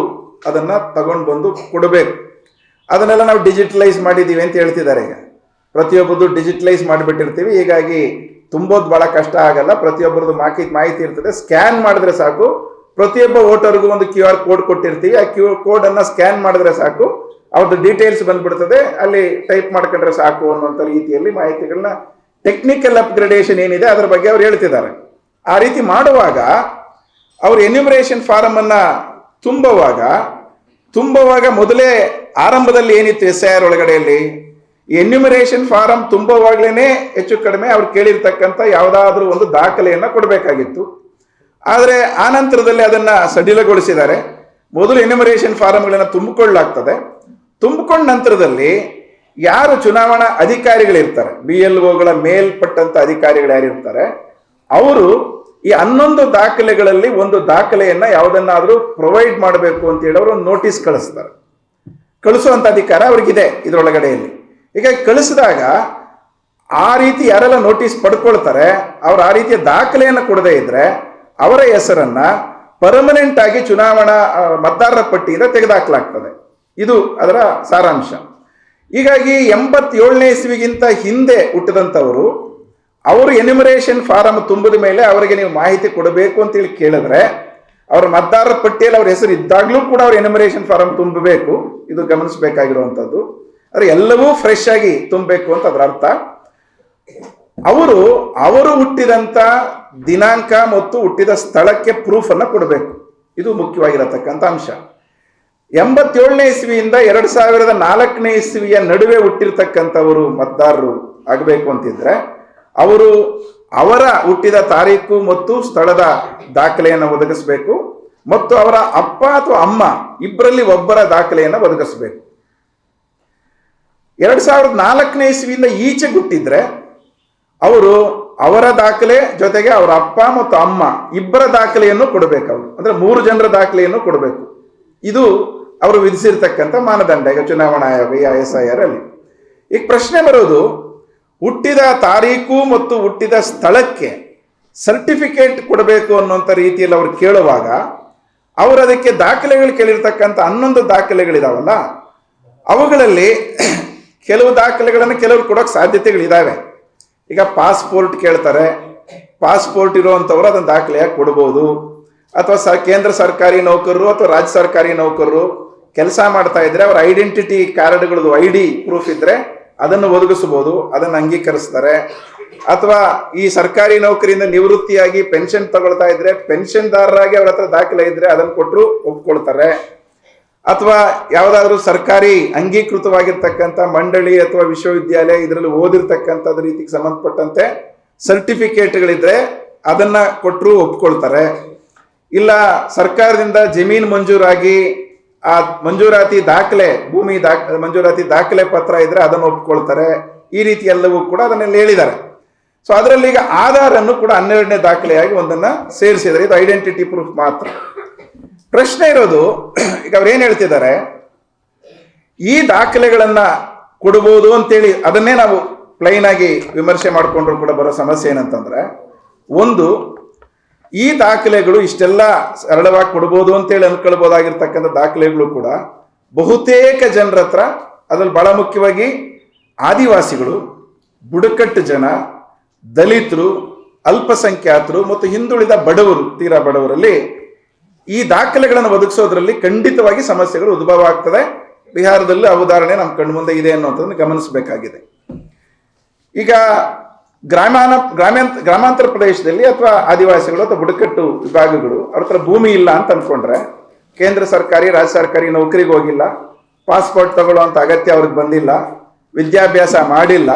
ಅದನ್ನು ತಗೊಂಡು ಬಂದು ಕೊಡಬೇಕು. ಅದನ್ನೆಲ್ಲ ನಾವು ಡಿಜಿಟಲೈಸ್ ಮಾಡಿದ್ದೀವಿ ಅಂತ ಹೇಳ್ತಿದ್ದಾರೆ ಈಗ. ಪ್ರತಿಯೊಬ್ಬರದ್ದು ಡಿಜಿಟಲೈಸ್ ಮಾಡಿಬಿಟ್ಟಿರ್ತೀವಿ. ಹೀಗಾಗಿ ತುಂಬೋದು ಭಾಳ ಕಷ್ಟ ಆಗಲ್ಲ. ಪ್ರತಿಯೊಬ್ಬರದ್ದು ಮಾಹಿತಿ ಮಾಹಿತಿ ಇರ್ತದೆ. ಸ್ಕ್ಯಾನ್ ಮಾಡಿದ್ರೆ ಸಾಕು. ಪ್ರತಿಯೊಬ್ಬ ವೋಟರ್ಗೂ ಒಂದು ಕ್ಯೂ ಆರ್ ಕೋಡ್ ಕೊಟ್ಟಿರ್ತೀವಿ. ಆ ಕ್ಯೂ ಕೋಡನ್ನು ಸ್ಕ್ಯಾನ್ ಮಾಡಿದ್ರೆ ಸಾಕು. ಅವ್ರದ್ದು ಡೀಟೇಲ್ಸ್ ಬಂದ್ಬಿಡ್ತದೆ. ಅಲ್ಲಿ ಟೈಪ್ ಮಾಡ್ಕೊಂಡ್ರೆ ಸಾಕು ಅನ್ನುವಂಥ ರೀತಿಯಲ್ಲಿ ಮಾಹಿತಿಗಳನ್ನ ಟೆಕ್ನಿಕಲ್ ಅಪ್ಗ್ರೇಡೇಷನ್ ಏನಿದೆ ಅದರ ಬಗ್ಗೆ ಅವ್ರು ಹೇಳ್ತಿದ್ದಾರೆ. ಆ ರೀತಿ ಮಾಡುವಾಗ ಅವ್ರು ಎನ್ಯುಮರೇಷನ್ ಫಾರಮ್ ಅನ್ನ ತುಂಬುವಾಗ ತುಂಬುವಾಗ ಮೊದಲೇ ಆರಂಭದಲ್ಲಿ ಏನಿತ್ತು ಎಸ್ ಐ ಆರ್ ಒಳಗಡೆಯಲ್ಲಿ? ಎನ್ಯುಮರೇಷನ್ ಫಾರಂ ತುಂಬುವಾಗ್ಲೇ ಹೆಚ್ಚು ಕಡಿಮೆ ಅವ್ರು ಕೇಳಿರ್ತಕ್ಕಂಥ ಯಾವುದಾದ್ರೂ ಒಂದು ದಾಖಲೆಯನ್ನು ಕೊಡಬೇಕಾಗಿತ್ತು. ಆದರೆ ಆ ನಂತರದಲ್ಲಿ ಅದನ್ನ ಸಡಿಲಗೊಳಿಸಿದ್ದಾರೆ. ಮೊದಲು ಎನ್ಯುಮರೇಷನ್ ಫಾರಂಗಳನ್ನು ತುಂಬಿಕೊಳ್ಳಲಾಗ್ತದೆ ತುಂಬಿಕೊಂಡ ನಂತರದಲ್ಲಿ ಯಾರು ಚುನಾವಣಾ ಅಧಿಕಾರಿಗಳಿರ್ತಾರೆ ಬಿ ಎಲ್ ಒಗಳ ಮೇಲ್ಪಟ್ಟಂತ ಅಧಿಕಾರಿಗಳು ಯಾರಿರ್ತಾರೆ, ಅವರು ಈ ಹನ್ನೊಂದು ದಾಖಲೆಗಳಲ್ಲಿ ಒಂದು ದಾಖಲೆಯನ್ನ ಯಾವುದನ್ನಾದರೂ ಪ್ರೊವೈಡ್ ಮಾಡಬೇಕು ಅಂತ ಹೇಳಿ ಅವರು ನೋಟಿಸ್ ಕಳಿಸ್ತಾರೆ. ಕಳಿಸುವಂತ ಅಧಿಕಾರ ಅವ್ರಿಗಿದೆ ಇದರೊಳಗಡೆಯಲ್ಲಿ. ಈಗ ಕಳಿಸಿದಾಗ ಆ ರೀತಿ ಯಾರೆಲ್ಲ ನೋಟಿಸ್ ಪಡ್ಕೊಳ್ತಾರೆ, ಅವ್ರು ಆ ರೀತಿಯ ದಾಖಲೆಯನ್ನು ಕೊಡದೇ ಇದ್ರೆ ಅವರ ಹೆಸರನ್ನ ಪರ್ಮನೆಂಟ್ ಆಗಿ ಚುನಾವಣಾ ಮತದಾರರ ಪಟ್ಟಿಯಿಂದ ತೆಗೆದುಹಾಕಲಾಗ್ತದೆ ಇದು ಅದರ ಸಾರಾಂಶ. ಹೀಗಾಗಿ ಎಂಬತ್ತೇಳನೇ ಇಸ್ವಿಗಿಂತ ಹಿಂದೆ ಹುಟ್ಟಿದಂಥವರು ಅವರು ಎನ್ಯುಮರೇಷನ್ ಫಾರಂ ತುಂಬಿದ ಮೇಲೆ ಅವರಿಗೆ ನೀವು ಮಾಹಿತಿ ಕೊಡಬೇಕು ಅಂತೇಳಿ ಕೇಳಿದ್ರೆ, ಅವರ ಮತದಾರರ ಪಟ್ಟಿಯಲ್ಲಿ ಅವ್ರ ಹೆಸರು ಇದ್ದಾಗಲೂ ಕೂಡ ಅವ್ರು ಎನ್ಯುಮರೇಷನ್ ಫಾರಂ ತುಂಬಬೇಕು. ಇದು ಗಮನಿಸಬೇಕಾಗಿರುವಂಥದ್ದು ಆದರೆ ಎಲ್ಲವೂ ಫ್ರೆಶ್ ಆಗಿ ತುಂಬಬೇಕು ಅಂತ ಅದರ ಅರ್ಥ. ಅವರು ಅವರು ಹುಟ್ಟಿದಂತ ದಿನಾಂಕ ಮತ್ತು ಹುಟ್ಟಿದ ಸ್ಥಳಕ್ಕೆ ಪ್ರೂಫ್ ಅನ್ನ ಕೊಡಬೇಕು. ಇದು ಮುಖ್ಯವಾಗಿರತಕ್ಕಂಥ ಅಂಶ. ಎಂಬತ್ತೇಳನೇ ಇಸ್ವಿಯಿಂದ ಎರಡು ಸಾವಿರದ ನಾಲ್ಕನೇ ಇಸ್ವಿಯ ನಡುವೆ ಹುಟ್ಟಿರ್ತಕ್ಕಂಥವರು ಮತದಾರರು ಆಗಬೇಕು ಅಂತಿದ್ರೆ ಅವರು ಅವರ ಹುಟ್ಟಿದ ತಾರೀಕು ಮತ್ತು ಸ್ಥಳದ ದಾಖಲೆಯನ್ನು ಒದಗಿಸಬೇಕು ಮತ್ತು ಅವರ ಅಪ್ಪ ಅಥವಾ ಅಮ್ಮ ಇಬ್ಬರಲ್ಲಿ ಒಬ್ಬರ ದಾಖಲೆಯನ್ನು ಒದಗಿಸಬೇಕು. ಎರಡ್ ಸಾವಿರದ ನಾಲ್ಕನೇ ಇಸ್ವಿಯಿಂದ ಈಚೆ ಹುಟ್ಟಿದ್ರೆ ಅವರು ಅವರ ದಾಖಲೆ ಜೊತೆಗೆ ಅವರ ಅಪ್ಪ ಮತ್ತು ಅಮ್ಮ ಇಬ್ಬರ ದಾಖಲೆಯನ್ನು ಕೊಡಬೇಕು ಅವರು. ಅಂದ್ರೆ ಮೂರು ಜನರ ದಾಖಲೆಯನ್ನು ಕೊಡಬೇಕು. ಇದು ಅವರು ವಿಧಿಸಿರ್ತಕ್ಕಂಥ ಮಾನದಂಡ ಈಗ ಚುನಾವಣಾ ಆಯೋಗ, ಈ ಎಸ್ ಐ ಆರ್ ಅಲ್ಲಿ. ಈಗ ಪ್ರಶ್ನೆ ಬರೋದು ಹುಟ್ಟಿದ ತಾರೀಕು ಮತ್ತು ಹುಟ್ಟಿದ ಸ್ಥಳಕ್ಕೆ ಸರ್ಟಿಫಿಕೇಟ್ ಕೊಡಬೇಕು ಅನ್ನುವಂಥ ರೀತಿಯಲ್ಲಿ ಅವರು ಕೇಳುವಾಗ ಅವರು ಅದಕ್ಕೆ ದಾಖಲೆಗಳು ಕೇಳಿರ್ತಕ್ಕಂಥ ಹನ್ನೊಂದು ದಾಖಲೆಗಳಿದಾವಲ್ಲ, ಅವುಗಳಲ್ಲಿ ಕೆಲವು ದಾಖಲೆಗಳನ್ನು ಕೆಲವರು ಕೊಡೋಕೆ ಸಾಧ್ಯತೆಗಳಿದ್ದಾವೆ ಈಗ ಪಾಸ್ಪೋರ್ಟ್ ಕೇಳ್ತಾರೆ, ಪಾಸ್ಪೋರ್ಟ್ ಇರುವಂಥವ್ರು ಅದನ್ನು ದಾಖಲೆಯಾಗಿ ಕೊಡ್ಬೋದು. ಅಥವಾ ಸ ಕೇಂದ್ರ ಸರ್ಕಾರಿ ನೌಕರರು ಅಥವಾ ರಾಜ್ಯ ಸರ್ಕಾರಿ ನೌಕರರು ಕೆಲಸ ಮಾಡ್ತಾ ಇದ್ರೆ ಅವ್ರ ಐಡೆಂಟಿಟಿ ಕಾರ್ಡ್ಗಳದ್ದು ಐ ಡಿ ಪ್ರೂಫ್ ಇದ್ರೆ ಅದನ್ನು ಒದಗಿಸಬಹುದು, ಅದನ್ನು ಅಂಗೀಕರಿಸ್ತಾರೆ. ಅಥವಾ ಈ ಸರ್ಕಾರಿ ನೌಕರಿಯಿಂದ ನಿವೃತ್ತಿಯಾಗಿ ಪೆನ್ಷನ್ ತಗೊಳ್ತಾ ಇದ್ರೆ ಪೆನ್ಷನ್ದಾರರಾಗಿ ಅವ್ರ ಹತ್ರ ದಾಖಲೆ ಇದ್ರೆ ಅದನ್ನು ಕೊಟ್ಟರು ಒಪ್ಕೊಳ್ತಾರೆ. ಅಥವಾ ಯಾವುದಾದ್ರೂ ಸರ್ಕಾರಿ ಅಂಗೀಕೃತವಾಗಿರ್ತಕ್ಕಂಥ ಮಂಡಳಿ ಅಥವಾ ವಿಶ್ವವಿದ್ಯಾಲಯ ಇದರಲ್ಲಿ ಓದಿರ್ತಕ್ಕಂಥದ್ದು ರೀತಿಗೆ ಸಂಬಂಧಪಟ್ಟಂತೆ ಸರ್ಟಿಫಿಕೇಟ್ಗಳಿದ್ರೆ ಅದನ್ನು ಕೊಟ್ಟರು ಒಪ್ಕೊಳ್ತಾರೆ. ಇಲ್ಲ ಸರ್ಕಾರದಿಂದ ಜಮೀನು ಮಂಜೂರಾಗಿ ಆ ಮಂಜೂರಾತಿ ದಾಖಲೆ, ಭೂಮಿ ದಾಖ, ಮಂಜೂರಾತಿ ದಾಖಲೆ ಪತ್ರ ಇದ್ರೆ ಅದನ್ನು ಒಪ್ಕೊಳ್ತಾರೆ. ಈ ರೀತಿ ಎಲ್ಲವೂ ಕೂಡ ಅದನ್ನೆಲ್ಲ ಹೇಳಿದ್ದಾರೆ. ಸೊ ಅದರಲ್ಲಿ ಈಗ ಆಧಾರ್ ಅನ್ನು ಕೂಡ ಹನ್ನೆರಡನೇ ದಾಖಲೆಯಾಗಿ ಒಂದನ್ನ ಸೇರಿಸಿದ್ದಾರೆ. ಇದು ಐಡೆಂಟಿಟಿ ಪ್ರೂಫ್ ಮಾತ್ರ. ಪ್ರಶ್ನೆ ಇರೋದು, ಈಗ ಅವ್ರು ಏನ್ ಹೇಳ್ತಿದ್ದಾರೆ? ಈ ದಾಖಲೆಗಳನ್ನ ಕೊಡಬಹುದು ಅಂತೇಳಿ ಅದನ್ನೇ ನಾವು ಪ್ಲೈನ್ ಆಗಿ ವಿಮರ್ಶೆ ಮಾಡಿಕೊಂಡ್ರು ಕೂಡ ಬರೋ ಸಮಸ್ಯೆ ಏನಂತಂದ್ರೆ, ಒಂದು ಈ ದಾಖಲೆಗಳು ಇಷ್ಟೆಲ್ಲ ಸರಳವಾಗಿ ಕೊಡ್ಬೋದು ಅಂತೇಳಿ ಅನ್ಕೊಳ್ಬೋದಾಗಿರ್ತಕ್ಕಂಥ ದಾಖಲೆಗಳು ಕೂಡ ಬಹುತೇಕ ಜನರ ಹತ್ರ, ಅದರಲ್ಲಿ ಬಹಳ ಮುಖ್ಯವಾಗಿ ಆದಿವಾಸಿಗಳು, ಬುಡಕಟ್ಟು ಜನ, ದಲಿತರು, ಅಲ್ಪಸಂಖ್ಯಾತರು ಮತ್ತು ಹಿಂದುಳಿದ ಬಡವರು, ತೀರಾ ಬಡವರಲ್ಲಿ ಈ ದಾಖಲೆಗಳನ್ನು ಒದಗಿಸೋದ್ರಲ್ಲಿ ಖಂಡಿತವಾಗಿ ಸಮಸ್ಯೆಗಳು ಉದ್ಭವ ಆಗ್ತದೆ. ಬಿಹಾರದಲ್ಲಿ ಆ ಉದಾಹರಣೆ ನಮ್ಮ ಕಣ್ಮುಂದೆ ಇದೆ ಅನ್ನುವಂಥದ್ದನ್ನು ಗಮನಿಸಬೇಕಾಗಿದೆ. ಈಗ ಗ್ರಾಮಾನ, ಗ್ರಾಮಾಂತ, ಗ್ರಾಮಾಂತರ ಪ್ರದೇಶದಲ್ಲಿ ಅಥವಾ ಆದಿವಾಸಿಗಳು ಅಥವಾ ಬುಡಕಟ್ಟು ವಿಭಾಗಗಳು, ಅವ್ರ ಹತ್ರ ಭೂಮಿ ಇಲ್ಲ ಅಂತ ಅನ್ಕೊಂಡ್ರೆ, ಕೇಂದ್ರ ಸರ್ಕಾರಿ, ರಾಜ್ಯ ಸರ್ಕಾರಿ ನೌಕರಿಗೆ ಹೋಗಿಲ್ಲ, ಪಾಸ್ಪೋರ್ಟ್ ತಗೊಳ್ಳುವಂಥ ಅಗತ್ಯ ಅವ್ರಿಗೆ ಬಂದಿಲ್ಲ, ವಿದ್ಯಾಭ್ಯಾಸ ಮಾಡಿಲ್ಲ,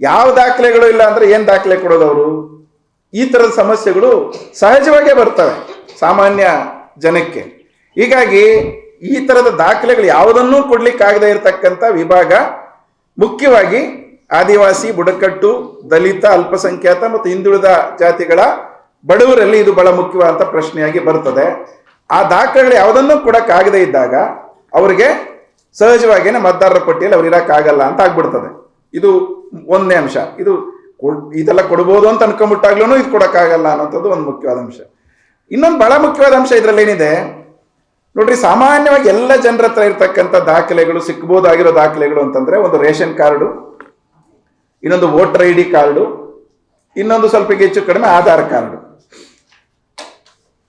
ಯಾವ ದಾಖಲೆಗಳು ಇಲ್ಲ ಅಂದ್ರೆ ಏನು ದಾಖಲೆ ಕೊಡೋದು ಅವರು? ಈ ಥರದ ಸಮಸ್ಯೆಗಳು ಸಹಜವಾಗೇ ಬರ್ತವೆ, ಸಾಮಾನ್ಯ ಜನಕ್ಕೆ. ಹೀಗಾಗಿ ಈ ತರದ ದಾಖಲೆಗಳು ಯಾವುದನ್ನೂ ಕೊಡ್ಲಿಕ್ಕಾಗದೇ ಇರತಕ್ಕಂಥ ವಿಭಾಗ ಮುಖ್ಯವಾಗಿ ಆದಿವಾಸಿ, ಬುಡಕಟ್ಟು, ದಲಿತ, ಅಲ್ಪಸಂಖ್ಯಾತ ಮತ್ತು ಹಿಂದುಳಿದ ಜಾತಿಗಳ ಬಡವರಲ್ಲಿ ಇದು ಬಹಳ ಮುಖ್ಯವಾದಂಥ ಪ್ರಶ್ನೆಯಾಗಿ ಬರ್ತದೆ ಆ ದಾಖಲೆಗಳು ಯಾವುದನ್ನು ಕೊಡಕ್ಕಾಗದೇ ಇದ್ದಾಗ ಅವರಿಗೆ ಸಹಜವಾಗಿಯೇ ಮತದಾರರ ಪಟ್ಟಿಯಲ್ಲಿ ಅವ್ರು ಇರೋಕ್ಕಾಗಲ್ಲ ಅಂತ ಆಗ್ಬಿಡ್ತದೆ. ಇದು ಒಂದನೇ ಅಂಶ. ಇದು ಇದೆಲ್ಲ ಕೊಡ್ಬೋದು ಅಂತ ಅನ್ಕೊಂಡ್ಬಿಟ್ಟಾಗ್ಲೂ ಇದು ಕೊಡೋಕ್ಕಾಗಲ್ಲ ಅನ್ನೋಂಥದ್ದು ಒಂದು ಮುಖ್ಯವಾದ ಅಂಶ. ಇನ್ನೊಂದು ಬಹಳ ಮುಖ್ಯವಾದ ಅಂಶ ಇದರಲ್ಲಿ ಏನಿದೆ? ನೋಡ್ರಿ, ಸಾಮಾನ್ಯವಾಗಿ ಎಲ್ಲ ಜನರ ಹತ್ರ ಇರ್ತಕ್ಕಂಥ ದಾಖಲೆಗಳು ಸಿಕ್ಬೋದಾಗಿರೋ ದಾಖಲೆಗಳು ಅಂತಂದ್ರೆ ಒಂದು ರೇಷನ್ ಕಾರ್ಡು ಇನ್ನೊಂದು ವೋಟರ್ ಐ ಡಿ ಕಾರ್ಡು, ಇನ್ನೊಂದು ಸ್ವಲ್ಪ ಹೆಚ್ಚು ಕಡಿಮೆ ಆಧಾರ್ ಕಾರ್ಡು.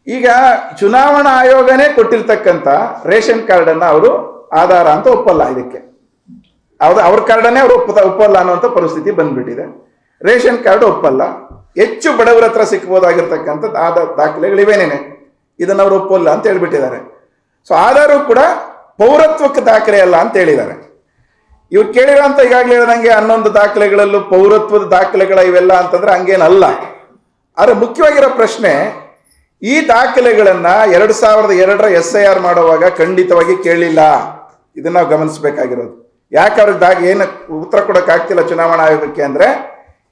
ಈಗ ಚುನಾವಣಾ ಆಯೋಗನೇ ಕೊಟ್ಟಿರ್ತಕ್ಕಂಥ ರೇಷನ್ ಕಾರ್ಡ್ ಅನ್ನ ಅವರು ಆಧಾರ ಅಂತ ಒಪ್ಪಲ್ಲ ಇದಕ್ಕೆ. ಅವ್ರ ಅವ್ರ ಕಾರ್ಡನ್ನೇ ಅವ್ರು ಒಪ್ಪ ಒಪ್ಪಲ್ಲ ಅನ್ನುವಂಥ ಪರಿಸ್ಥಿತಿ ಬಂದ್ಬಿಟ್ಟಿದೆ. ರೇಷನ್ ಕಾರ್ಡ್ ಒಪ್ಪಲ್ಲ. ಹೆಚ್ಚು ಬಡವರ ಹತ್ರ ಸಿಕ್ಬೋದಾಗಿರ್ತಕ್ಕಂಥ ಆದ ದಾಖಲೆಗಳಿವೇನೇನೆ? ಇದನ್ನ ಅವ್ರು ಒಪ್ಪಲ್ಲ ಅಂತ ಹೇಳ್ಬಿಟ್ಟಿದ್ದಾರೆ. ಸೊ ಆಧಾರು ಕೂಡ ಪೌರತ್ವಕ್ಕೆ ದಾಖಲೆ ಅಲ್ಲ ಅಂತ ಹೇಳಿದ್ದಾರೆ. ಇವ್ರು ಕೇಳಿರೋಂಥ ಈಗಾಗಲೇ ಹೇಳ್ದಂಗೆ ಹನ್ನೊಂದು ದಾಖಲೆಗಳಲ್ಲೂ ಪೌರತ್ವದ ದಾಖಲೆಗಳ ಇವೆಲ್ಲ ಅಂತಂದ್ರೆ ಹಂಗೇನಲ್ಲ. ಆದರೆ ಮುಖ್ಯವಾಗಿರೋ ಪ್ರಶ್ನೆ, ಈ ದಾಖಲೆಗಳನ್ನ ಎರಡು ಸಾವಿರದ ಎರಡರ ಎಸ್ ಐ ಆರ್ ಮಾಡುವಾಗ ಖಂಡಿತವಾಗಿ ಕೇಳಿಲ್ಲ. ಇದನ್ನ ನಾವು ಗಮನಿಸಬೇಕಾಗಿರೋದು. ಯಾಕೆ ಅವ್ರಿಗೆ ಏನು ಉತ್ತರ ಕೊಡಕ್ ಆಗ್ತಿಲ್ಲ ಚುನಾವಣಾ ಆಯೋಗಕ್ಕೆ ಅಂದ್ರೆ,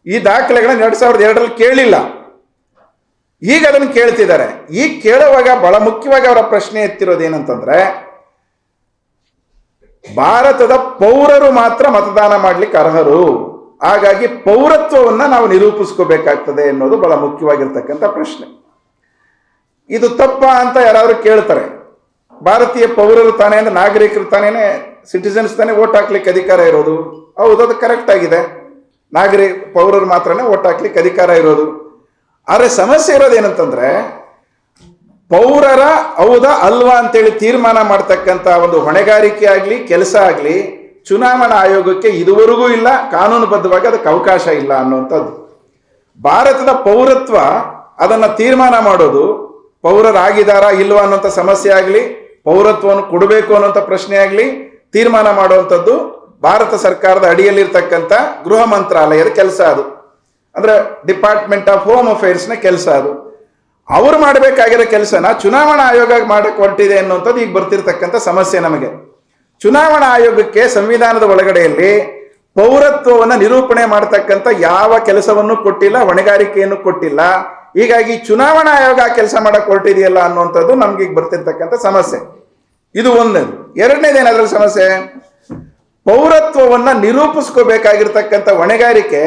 ಈ ದಾಖಲೆಗಳನ್ನ ಎರಡು ಸಾವಿರದ ಎರಡರಲ್ಲಿ ಕೇಳಿಲ್ಲ. ಈಗ ಅದನ್ನು ಕೇಳ್ತಿದ್ದಾರೆ. ಈಗ ಕೇಳುವಾಗ ಬಹಳ ಮುಖ್ಯವಾಗಿ ಅವರ ಪ್ರಶ್ನೆ ಎತ್ತಿರೋದು ಏನಂತಂದ್ರೆ ಭಾರತದ ಪೌರರು ಮಾತ್ರ ಮತದಾನ ಮಾಡ್ಲಿಕ್ಕೆ ಅರ್ಹರು. ಹಾಗಾಗಿ ಪೌರತ್ವವನ್ನು ನಾವು ನಿರೂಪಿಸ್ಕೋಬೇಕಾಗ್ತದೆ ಅನ್ನೋದು ಬಹಳ ಮುಖ್ಯವಾಗಿರ್ತಕ್ಕಂಥ ಪ್ರಶ್ನೆ. ಇದು ತಪ್ಪ ಅಂತ ಯಾರಾದರೂ ಕೇಳ್ತಾರೆ. ಭಾರತೀಯ ಪೌರರು ತಾನೇ ಅಂದ್ರೆ ನಾಗರಿಕರು ತಾನೇನೆ ಸಿಟಿಸನ್ಸ್ ತಾನೇ ಓಟ್ ಹಾಕ್ಲಿಕ್ಕೆ ಅಧಿಕಾರ ಇರೋದು. ಹೌದು, ಅದು ಕರೆಕ್ಟ್ ಆಗಿದೆ. ನಾಗರಿಕ ಪೌರರು ಮಾತ್ರನೇ ಓಟ್ ಹಾಕ್ಲಿಕ್ಕೆ ಅಧಿಕಾರ ಇರೋದು. ಆದರೆ ಸಮಸ್ಯೆ ಇರೋದೇನಂತಂದ್ರೆ ಪೌರರ ಹೌದಾ ಅಲ್ವಾ ಅಂತೇಳಿ ತೀರ್ಮಾನ ಮಾಡ್ತಕ್ಕಂಥ ಒಂದು ಹೊಣೆಗಾರಿಕೆ ಆಗಲಿ, ಕೆಲಸ ಆಗಲಿ, ಚುನಾವಣಾ ಆಯೋಗಕ್ಕೆ ಇದುವರೆಗೂ ಇಲ್ಲ, ಕಾನೂನುಬದ್ಧವಾಗಿ ಅದಕ್ಕೆ ಅವಕಾಶ ಇಲ್ಲ ಅನ್ನುವಂಥದ್ದು. ಭಾರತದ ಪೌರತ್ವ ಅದನ್ನ ತೀರ್ಮಾನ ಮಾಡೋದು, ಪೌರರಾಗಿದ್ದಾರಾ ಇಲ್ವಾ ಅನ್ನೋಂಥ ಸಮಸ್ಯೆ ಆಗಲಿ, ಪೌರತ್ವವನ್ನು ಕೊಡಬೇಕು ಅನ್ನೋಂಥ ಪ್ರಶ್ನೆ ಆಗಲಿ, ತೀರ್ಮಾನ ಮಾಡುವಂಥದ್ದು ಭಾರತ ಸರ್ಕಾರದ ಅಡಿಯಲ್ಲಿರ್ತಕ್ಕಂಥ ಗೃಹ ಮಂತ್ರಾಲಯದ ಕೆಲಸ ಅದು. ಅಂದ್ರೆ ಡಿಪಾರ್ಟ್ಮೆಂಟ್ ಆಫ್ ಹೋಮ್ ಅಫೇರ್ಸ್ನ ಕೆಲಸ ಅದು. ಅವ್ರು ಮಾಡಬೇಕಾಗಿರೋ ಕೆಲಸನ ಚುನಾವಣಾ ಆಯೋಗ ಮಾಡಕ್ಕೆ ಹೊರಟಿದೆ ಅನ್ನುವಂಥದ್ದು ಈಗ ಬರ್ತಿರ್ತಕ್ಕಂಥ ಸಮಸ್ಯೆ ನಮಗೆ. ಚುನಾವಣಾ ಆಯೋಗಕ್ಕೆ ಸಂವಿಧಾನದ ಒಳಗಡೆಯಲ್ಲಿ ಪೌರತ್ವವನ್ನು ನಿರೂಪಣೆ ಮಾಡತಕ್ಕಂತ ಯಾವ ಕೆಲಸವನ್ನು ಕೊಟ್ಟಿಲ್ಲ, ಹೊಣೆಗಾರಿಕೆಯನ್ನು ಕೊಟ್ಟಿಲ್ಲ. ಹೀಗಾಗಿ ಚುನಾವಣಾ ಆಯೋಗ ಕೆಲಸ ಮಾಡಕ್ ಹೊರಟಿದೆಯಲ್ಲ ಅನ್ನುವಂಥದ್ದು ನಮ್ಗೆ ಈಗ ಬರ್ತಿರ್ತಕ್ಕಂಥ ಸಮಸ್ಯೆ. ಇದು ಒಂದನೇದು ಎರಡನೇದೇನಾದ್ರೂ ಸಮಸ್ಯೆ? ಪೌರತ್ವವನ್ನು ನಿರೂಪಿಸ್ಕೋಬೇಕಾಗಿರ್ತಕ್ಕಂಥ ಹೊಣೆಗಾರಿಕೆ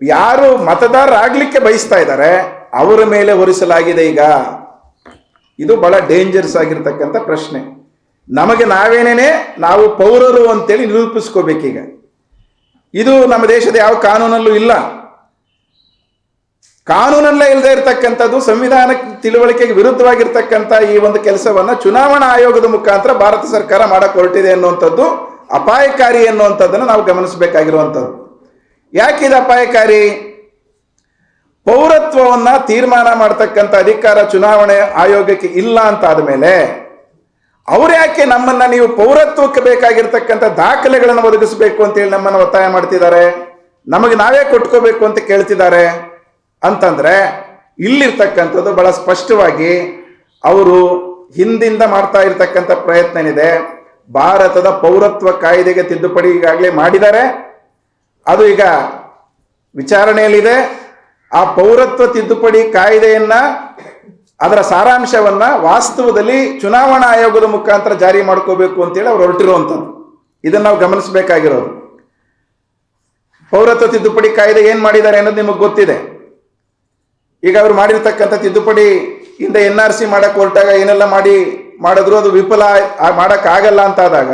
ಯಾರು ಮತದಾರರಾಗ್ಲಿಕ್ಕೆ ಬಯಸ್ತಾ ಇದ್ದಾರೆ ಅವರ ಮೇಲೆ ಹೊರಿಸಲಾಗಿದೆ ಈಗ. ಇದು ಬಹಳ ಡೇಂಜರ್ಸ್ ಆಗಿರ್ತಕ್ಕಂಥ ಪ್ರಶ್ನೆ. ನಮಗೆ ನಾವೇನೇನೆ, ನಾವು ಪೌರರು ಅಂತೇಳಿ ನಿರೂಪಿಸ್ಕೋಬೇಕೀಗ. ಇದು ನಮ್ಮ ದೇಶದ ಯಾವ ಕಾನೂನಲ್ಲೂ ಇಲ್ಲ. ಕಾನೂನಲ್ಲೇ ಇಲ್ಲದೆ ಇರತಕ್ಕಂಥದ್ದು ಸಂವಿಧಾನ ತಿಳುವಳಿಕೆಗೆ ವಿರುದ್ಧವಾಗಿರ್ತಕ್ಕಂಥ ಈ ಒಂದು ಕೆಲಸವನ್ನ ಚುನಾವಣಾ ಆಯೋಗದ ಮುಖಾಂತರ ಭಾರತ ಸರ್ಕಾರ ಮಾಡಕ್ಕೆ ಹೊರಟಿದೆ ಅನ್ನುವಂಥದ್ದು ಅಪಾಯಕಾರಿ ಅನ್ನುವಂಥದ್ದನ್ನು ನಾವು ಗಮನಿಸಬೇಕಾಗಿರುವಂಥದ್ದು. ಯಾಕೆ ಇದು ಅಪಾಯಕಾರಿ? ಪೌರತ್ವವನ್ನ ತೀರ್ಮಾನ ಮಾಡ್ತಕ್ಕಂಥ ಅಧಿಕಾರ ಚುನಾವಣೆ ಆಯೋಗಕ್ಕೆ ಇಲ್ಲ ಅಂತ ಆದಮೇಲೆ ಅವರ್ಯಾಕೆ ಯಾಕೆ ನಮ್ಮನ್ನ ನೀವು ಪೌರತ್ವಕ್ಕೆ ಬೇಕಾಗಿರ್ತಕ್ಕಂಥ ದಾಖಲೆಗಳನ್ನು ಒದಗಿಸಬೇಕು ಅಂತೇಳಿ ನಮ್ಮನ್ನು ಒತ್ತಾಯ ಮಾಡ್ತಿದ್ದಾರೆ? ನಮಗೆ ನಾವೇ ಕೊಟ್ಕೋಬೇಕು ಅಂತ ಕೇಳ್ತಿದ್ದಾರೆ? ಅಂತಂದ್ರೆ ಇಲ್ಲಿರ್ತಕ್ಕಂಥದ್ದು ಬಹಳ ಸ್ಪಷ್ಟವಾಗಿ ಅವರು ಹಿಂದಿಂದ ಮಾಡ್ತಾ ಇರತಕ್ಕಂಥ ಪ್ರಯತ್ನ ಏನಿದೆ? ಭಾರತದ ಪೌರತ್ವ ಕಾಯ್ದೆಗೆ ತಿದ್ದುಪಡಿ ಈಗಾಗಲೇ ಮಾಡಿದ್ದಾರೆ. ಅದು ಈಗ ವಿಚಾರಣೆಯಲ್ಲಿದೆ. ಆ ಪೌರತ್ವ ತಿದ್ದುಪಡಿ ಕಾಯ್ದೆಯನ್ನ, ಅದರ ಸಾರಾಂಶವನ್ನ ವಾಸ್ತವದಲ್ಲಿ ಚುನಾವಣಾ ಆಯೋಗದ ಮುಖಾಂತರ ಜಾರಿ ಮಾಡ್ಕೋಬೇಕು ಅಂತೇಳಿ ಅವ್ರು ಹೊರಟಿರುವಂಥದ್ದು. ಇದನ್ನ ನಾವು ಗಮನಿಸಬೇಕಾಗಿರೋದು. ಪೌರತ್ವ ತಿದ್ದುಪಡಿ ಕಾಯ್ದೆ ಏನ್ ಮಾಡಿದ್ದಾರೆ ಅನ್ನೋದು ನಿಮಗೆ ಗೊತ್ತಿದೆ. ಈಗ ಅವ್ರು ಮಾಡಿರ್ತಕ್ಕಂಥ ತಿದ್ದುಪಡಿ ಇಂದ ಎನ್ ಆರ್ ಸಿ ಮಾಡಕ್ ಹೊರಟಾಗ ಏನೆಲ್ಲ ಮಾಡಿ, ಮಾಡಿದ್ರು ಅದು ವಿಫಲ ಮಾಡೋಕ್ಕಾಗಲ್ಲ ಮಾಡಕ್ ಆಗಲ್ಲ ಅಂತ ಆದಾಗ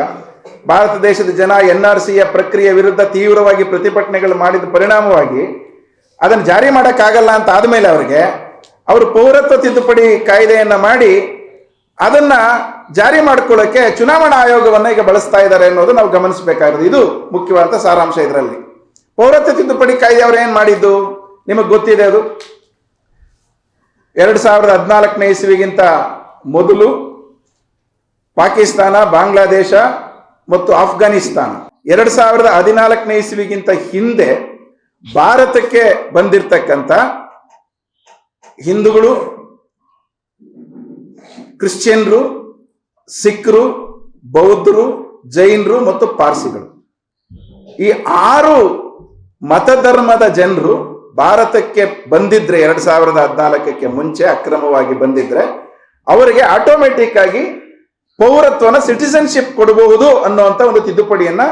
ಭಾರತ ದೇಶದ ಜನ ಎನ್ ಆರ್ ಸಿಯ ಪ್ರಕ್ರಿಯೆ ವಿರುದ್ಧ ತೀವ್ರವಾಗಿ ಪ್ರತಿಭಟನೆಗಳು ಮಾಡಿದ ಪರಿಣಾಮವಾಗಿ ಅದನ್ನು ಜಾರಿ ಮಾಡೋಕ್ಕಾಗಲ್ಲ ಅಂತ ಆದಮೇಲೆ ಅವರಿಗೆ ಅವರು ಪೌರತ್ವ ತಿದ್ದುಪಡಿ ಕಾಯ್ದೆಯನ್ನ ಮಾಡಿ ಅದನ್ನ ಜಾರಿ ಮಾಡ್ಕೊಳ್ಳೋಕೆ ಚುನಾವಣಾ ಆಯೋಗವನ್ನ ಈಗ ಬಳಸ್ತಾ ಇದ್ದಾರೆ ಅನ್ನೋದು ನಾವು ಗಮನಿಸಬೇಕಾಗಿರೋದು. ಇದು ಮುಖ್ಯವಾದ ಸಾರಾಂಶ ಇದರಲ್ಲಿ. ಪೌರತ್ವ ತಿದ್ದುಪಡಿ ಕಾಯ್ದೆ ಅವರು ಏನು ಮಾಡಿದ್ದು? ನಿಮಗೆ ಗೊತ್ತಿದೆ ಅದು? ಎರಡು ಸಾವಿರದ ಹದಿನಾಲ್ಕನೇ ಇಸ್ವಿಗಿಂತ ಮೊದಲು ಪಾಕಿಸ್ತಾನ, ಬಾಂಗ್ಲಾದೇಶ ಮತ್ತು ಆಫ್ಘಾನಿಸ್ತಾನ. ಎರಡು ಸಾವಿರದ ಹದಿನಾಲ್ಕನೇ ಇಸ್ವಿಗಿಂತ ಹಿಂದೆ ಭಾರತಕ್ಕೆ ಬಂದಿರ್ತಕ್ಕಂಥ ಹಿಂದೂಗಳು, ಕ್ರಿಶ್ಚಿಯನ್ರು, ಸಿಖ್ರು, ಬೌದ್ಧರು, ಜೈನರು ಮತ್ತು ಪಾರ್ಸಿಗಳು. ಈ ಆರು ಮತಧರ್ಮದ ಜನರು ಭಾರತಕ್ಕೆ ಬಂದಿದ್ರೆ ಎರಡ್ ಸಾವಿರದ ಹದಿನಾಲ್ಕಕ್ಕೆ ಮುಂಚೆ ಅಕ್ರಮವಾಗಿ ಬಂದಿದ್ರೆ ಅವರಿಗೆ ಆಟೋಮೆಟಿಕ್ ಆಗಿ ಪೌರತ್ವನ ಸಿಟಿಸನ್ಶಿಪ್ ಕೊಡಬಹುದು ಅನ್ನುವಂತ ಒಂದು ತಿದ್ದುಪಡಿಯನ್ನ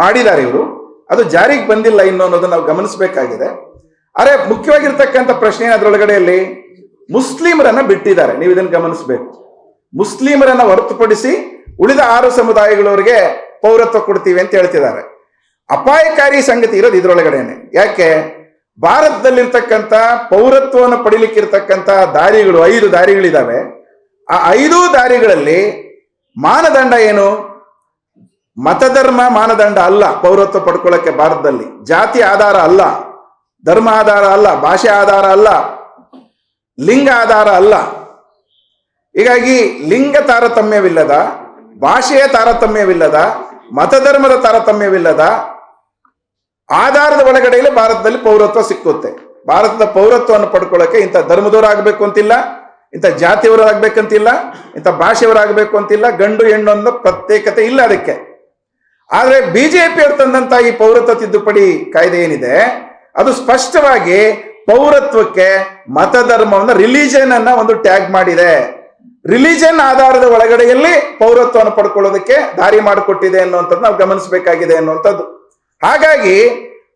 ಮಾಡಿದ್ದಾರೆ ಇವರು. ಅದು ಜಾರಿಗೆ ಬಂದಿಲ್ಲ ಇನ್ನು ಅನ್ನೋದನ್ನ ನಾವು ಗಮನಿಸಬೇಕಾಗಿದೆ. ಅರೆ, ಮುಖ್ಯವಾಗಿರ್ತಕ್ಕಂಥ ಪ್ರಶ್ನೆ ಅದರೊಳಗಡೆಯಲ್ಲಿ ಮುಸ್ಲಿಮರನ್ನ ಬಿಟ್ಟಿದ್ದಾರೆ. ನೀವು ಇದನ್ನು ಗಮನಿಸಬೇಕು. ಮುಸ್ಲಿಮರನ್ನ ಹೊರತುಪಡಿಸಿ ಉಳಿದ ಆರು ಸಮುದಾಯಗಳವರಿಗೆ ಪೌರತ್ವ ಕೊಡ್ತೀವಿ ಅಂತ ಹೇಳ್ತಿದ್ದಾರೆ. ಅಪಾಯಕಾರಿ ಸಂಗತಿ ಇರೋದು ಇದರೊಳಗಡೆನೆ. ಯಾಕೆ? ಭಾರತದಲ್ಲಿರ್ತಕ್ಕಂಥ ಪೌರತ್ವವನ್ನು ಪಡಿಲಿಕ್ಕಿರ್ತಕ್ಕಂಥ ದಾರಿಗಳು, ಐದು ದಾರಿಗಳಿದ್ದಾವೆ ಆ ಐದು ದಾರಿಗಳಲ್ಲಿ ಮಾನದಂಡ ಏನು? ಮತಧರ್ಮ ಮಾನದಂಡ ಅಲ್ಲ, ಪೌರತ್ವ ಪಡ್ಕೊಳ್ಳೋಕೆ ಭಾರತದಲ್ಲಿ. ಜಾತಿ ಆಧಾರ ಅಲ್ಲ, ಧರ್ಮ ಆಧಾರ ಅಲ್ಲ, ಭಾಷೆ ಆಧಾರ ಅಲ್ಲ, ಲಿಂಗ ಆಧಾರ ಅಲ್ಲ. ಹೀಗಾಗಿ ಲಿಂಗ ತಾರತಮ್ಯವಿಲ್ಲದ, ಭಾಷೆಯ ತಾರತಮ್ಯವಿಲ್ಲದ, ಮತಧರ್ಮದ ತಾರತಮ್ಯವಿಲ್ಲದ ಆಧಾರದ ಒಳಗಡೆಯಲ್ಲಿ ಭಾರತದಲ್ಲಿ ಪೌರತ್ವ ಸಿಕ್ಕುತ್ತೆ. ಭಾರತದ ಪೌರತ್ವವನ್ನು ಪಡ್ಕೊಳ್ಳೋಕೆ ಇಂಥ ಧರ್ಮದವರಾಗಬೇಕು ಅಂತಿಲ್ಲ, ಇಂಥ ಜಾತಿಯವರಾಗಬೇಕಂತಿಲ್ಲ ಇಂಥ ಭಾಷೆಯವರಾಗಬೇಕು ಅಂತಿಲ್ಲ, ಗಂಡು ಹೆಣ್ಣೊಂದು ಪ್ರತ್ಯೇಕತೆ ಇಲ್ಲ ಅದಕ್ಕೆ. ಆದ್ರೆ ಬಿಜೆಪಿ ಅವರು ತಂದಂತ ಈ ಪೌರತ್ವ ತಿದ್ದುಪಡಿ ಕಾಯ್ದೆ ಏನಿದೆ? ಅದು ಸ್ಪಷ್ಟವಾಗಿ ಪೌರತ್ವಕ್ಕೆ ಮತಧರ್ಮವನ್ನ ರಿಲಿಜನ್ ಅನ್ನ ಒಂದು ಟ್ಯಾಗ್ ಮಾಡಿದೆ. ರಿಲಿಜನ್ ಆಧಾರದ ಒಳಗಡೆಯಲ್ಲಿ ಪೌರತ್ವವನ್ನು ಪಡ್ಕೊಳ್ಳೋದಕ್ಕೆ ದಾರಿ ಮಾಡಿಕೊಟ್ಟಿದೆ ಅನ್ನುವಂಥದ್ದು ನಾವು ಗಮನಿಸಬೇಕಾಗಿದೆ ಅನ್ನುವಂಥದ್ದು. ಹಾಗಾಗಿ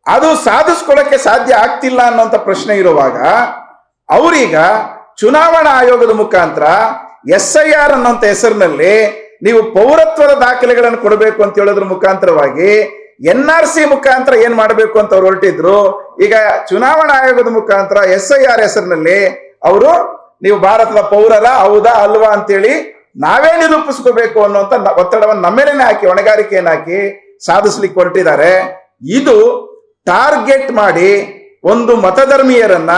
ಅದು ಸಾಧಿಸ್ಕೊಳ್ಳೋಕೆ ಸಾಧ್ಯ ಆಗ್ತಿಲ್ಲ ಅನ್ನುವಂಥ ಪ್ರಶ್ನೆ ಇರುವಾಗ ಅವರೀಗ ಚುನಾವಣಾ ಆಯೋಗದ ಮುಖಾಂತರ ಎಸ್ ಐ ಆರ್ ಅನ್ನುವಂಥ ಹೆಸರಿನಲ್ಲಿ ನೀವು ಪೌರತ್ವದ ದಾಖಲೆಗಳನ್ನು ಕೊಡಬೇಕು ಅಂತ ಹೇಳೋದ್ರ ಮುಖಾಂತರವಾಗಿ ಎನ್ ಆರ್ ಸಿ ಮುಖಾಂತರ ಏನ್ ಮಾಡಬೇಕು ಅಂತ ಅವ್ರು ಹೊರಟಿದ್ರು, ಈಗ ಚುನಾವಣಾ ಆಯೋಗದ ಮುಖಾಂತರ ಎಸ್ ಐ ಆರ್ ಹೆಸರಿನಲ್ಲಿ ಅವರು, ನೀವು ಭಾರತದ ಪೌರರ ಹೌದಾ ಅಲ್ವಾ ಅಂತೇಳಿ ನಾವೇ ನಿರೂಪಿಸ್ಕೋಬೇಕು ಅನ್ನುವಂತ ಒತ್ತಡವನ್ನು ನಮ್ಮೇಲೇನೆ ಹಾಕಿ, ಹೊಣೆಗಾರಿಕೆಯನ್ನು ಹಾಕಿ ಸಾಧಿಸ್ಲಿಕ್ಕೆ ಹೊರಟಿದ್ದಾರೆ. ಇದು ಟಾರ್ಗೆಟ್ ಮಾಡಿ ಒಂದು ಮತಧರ್ಮೀಯರನ್ನ,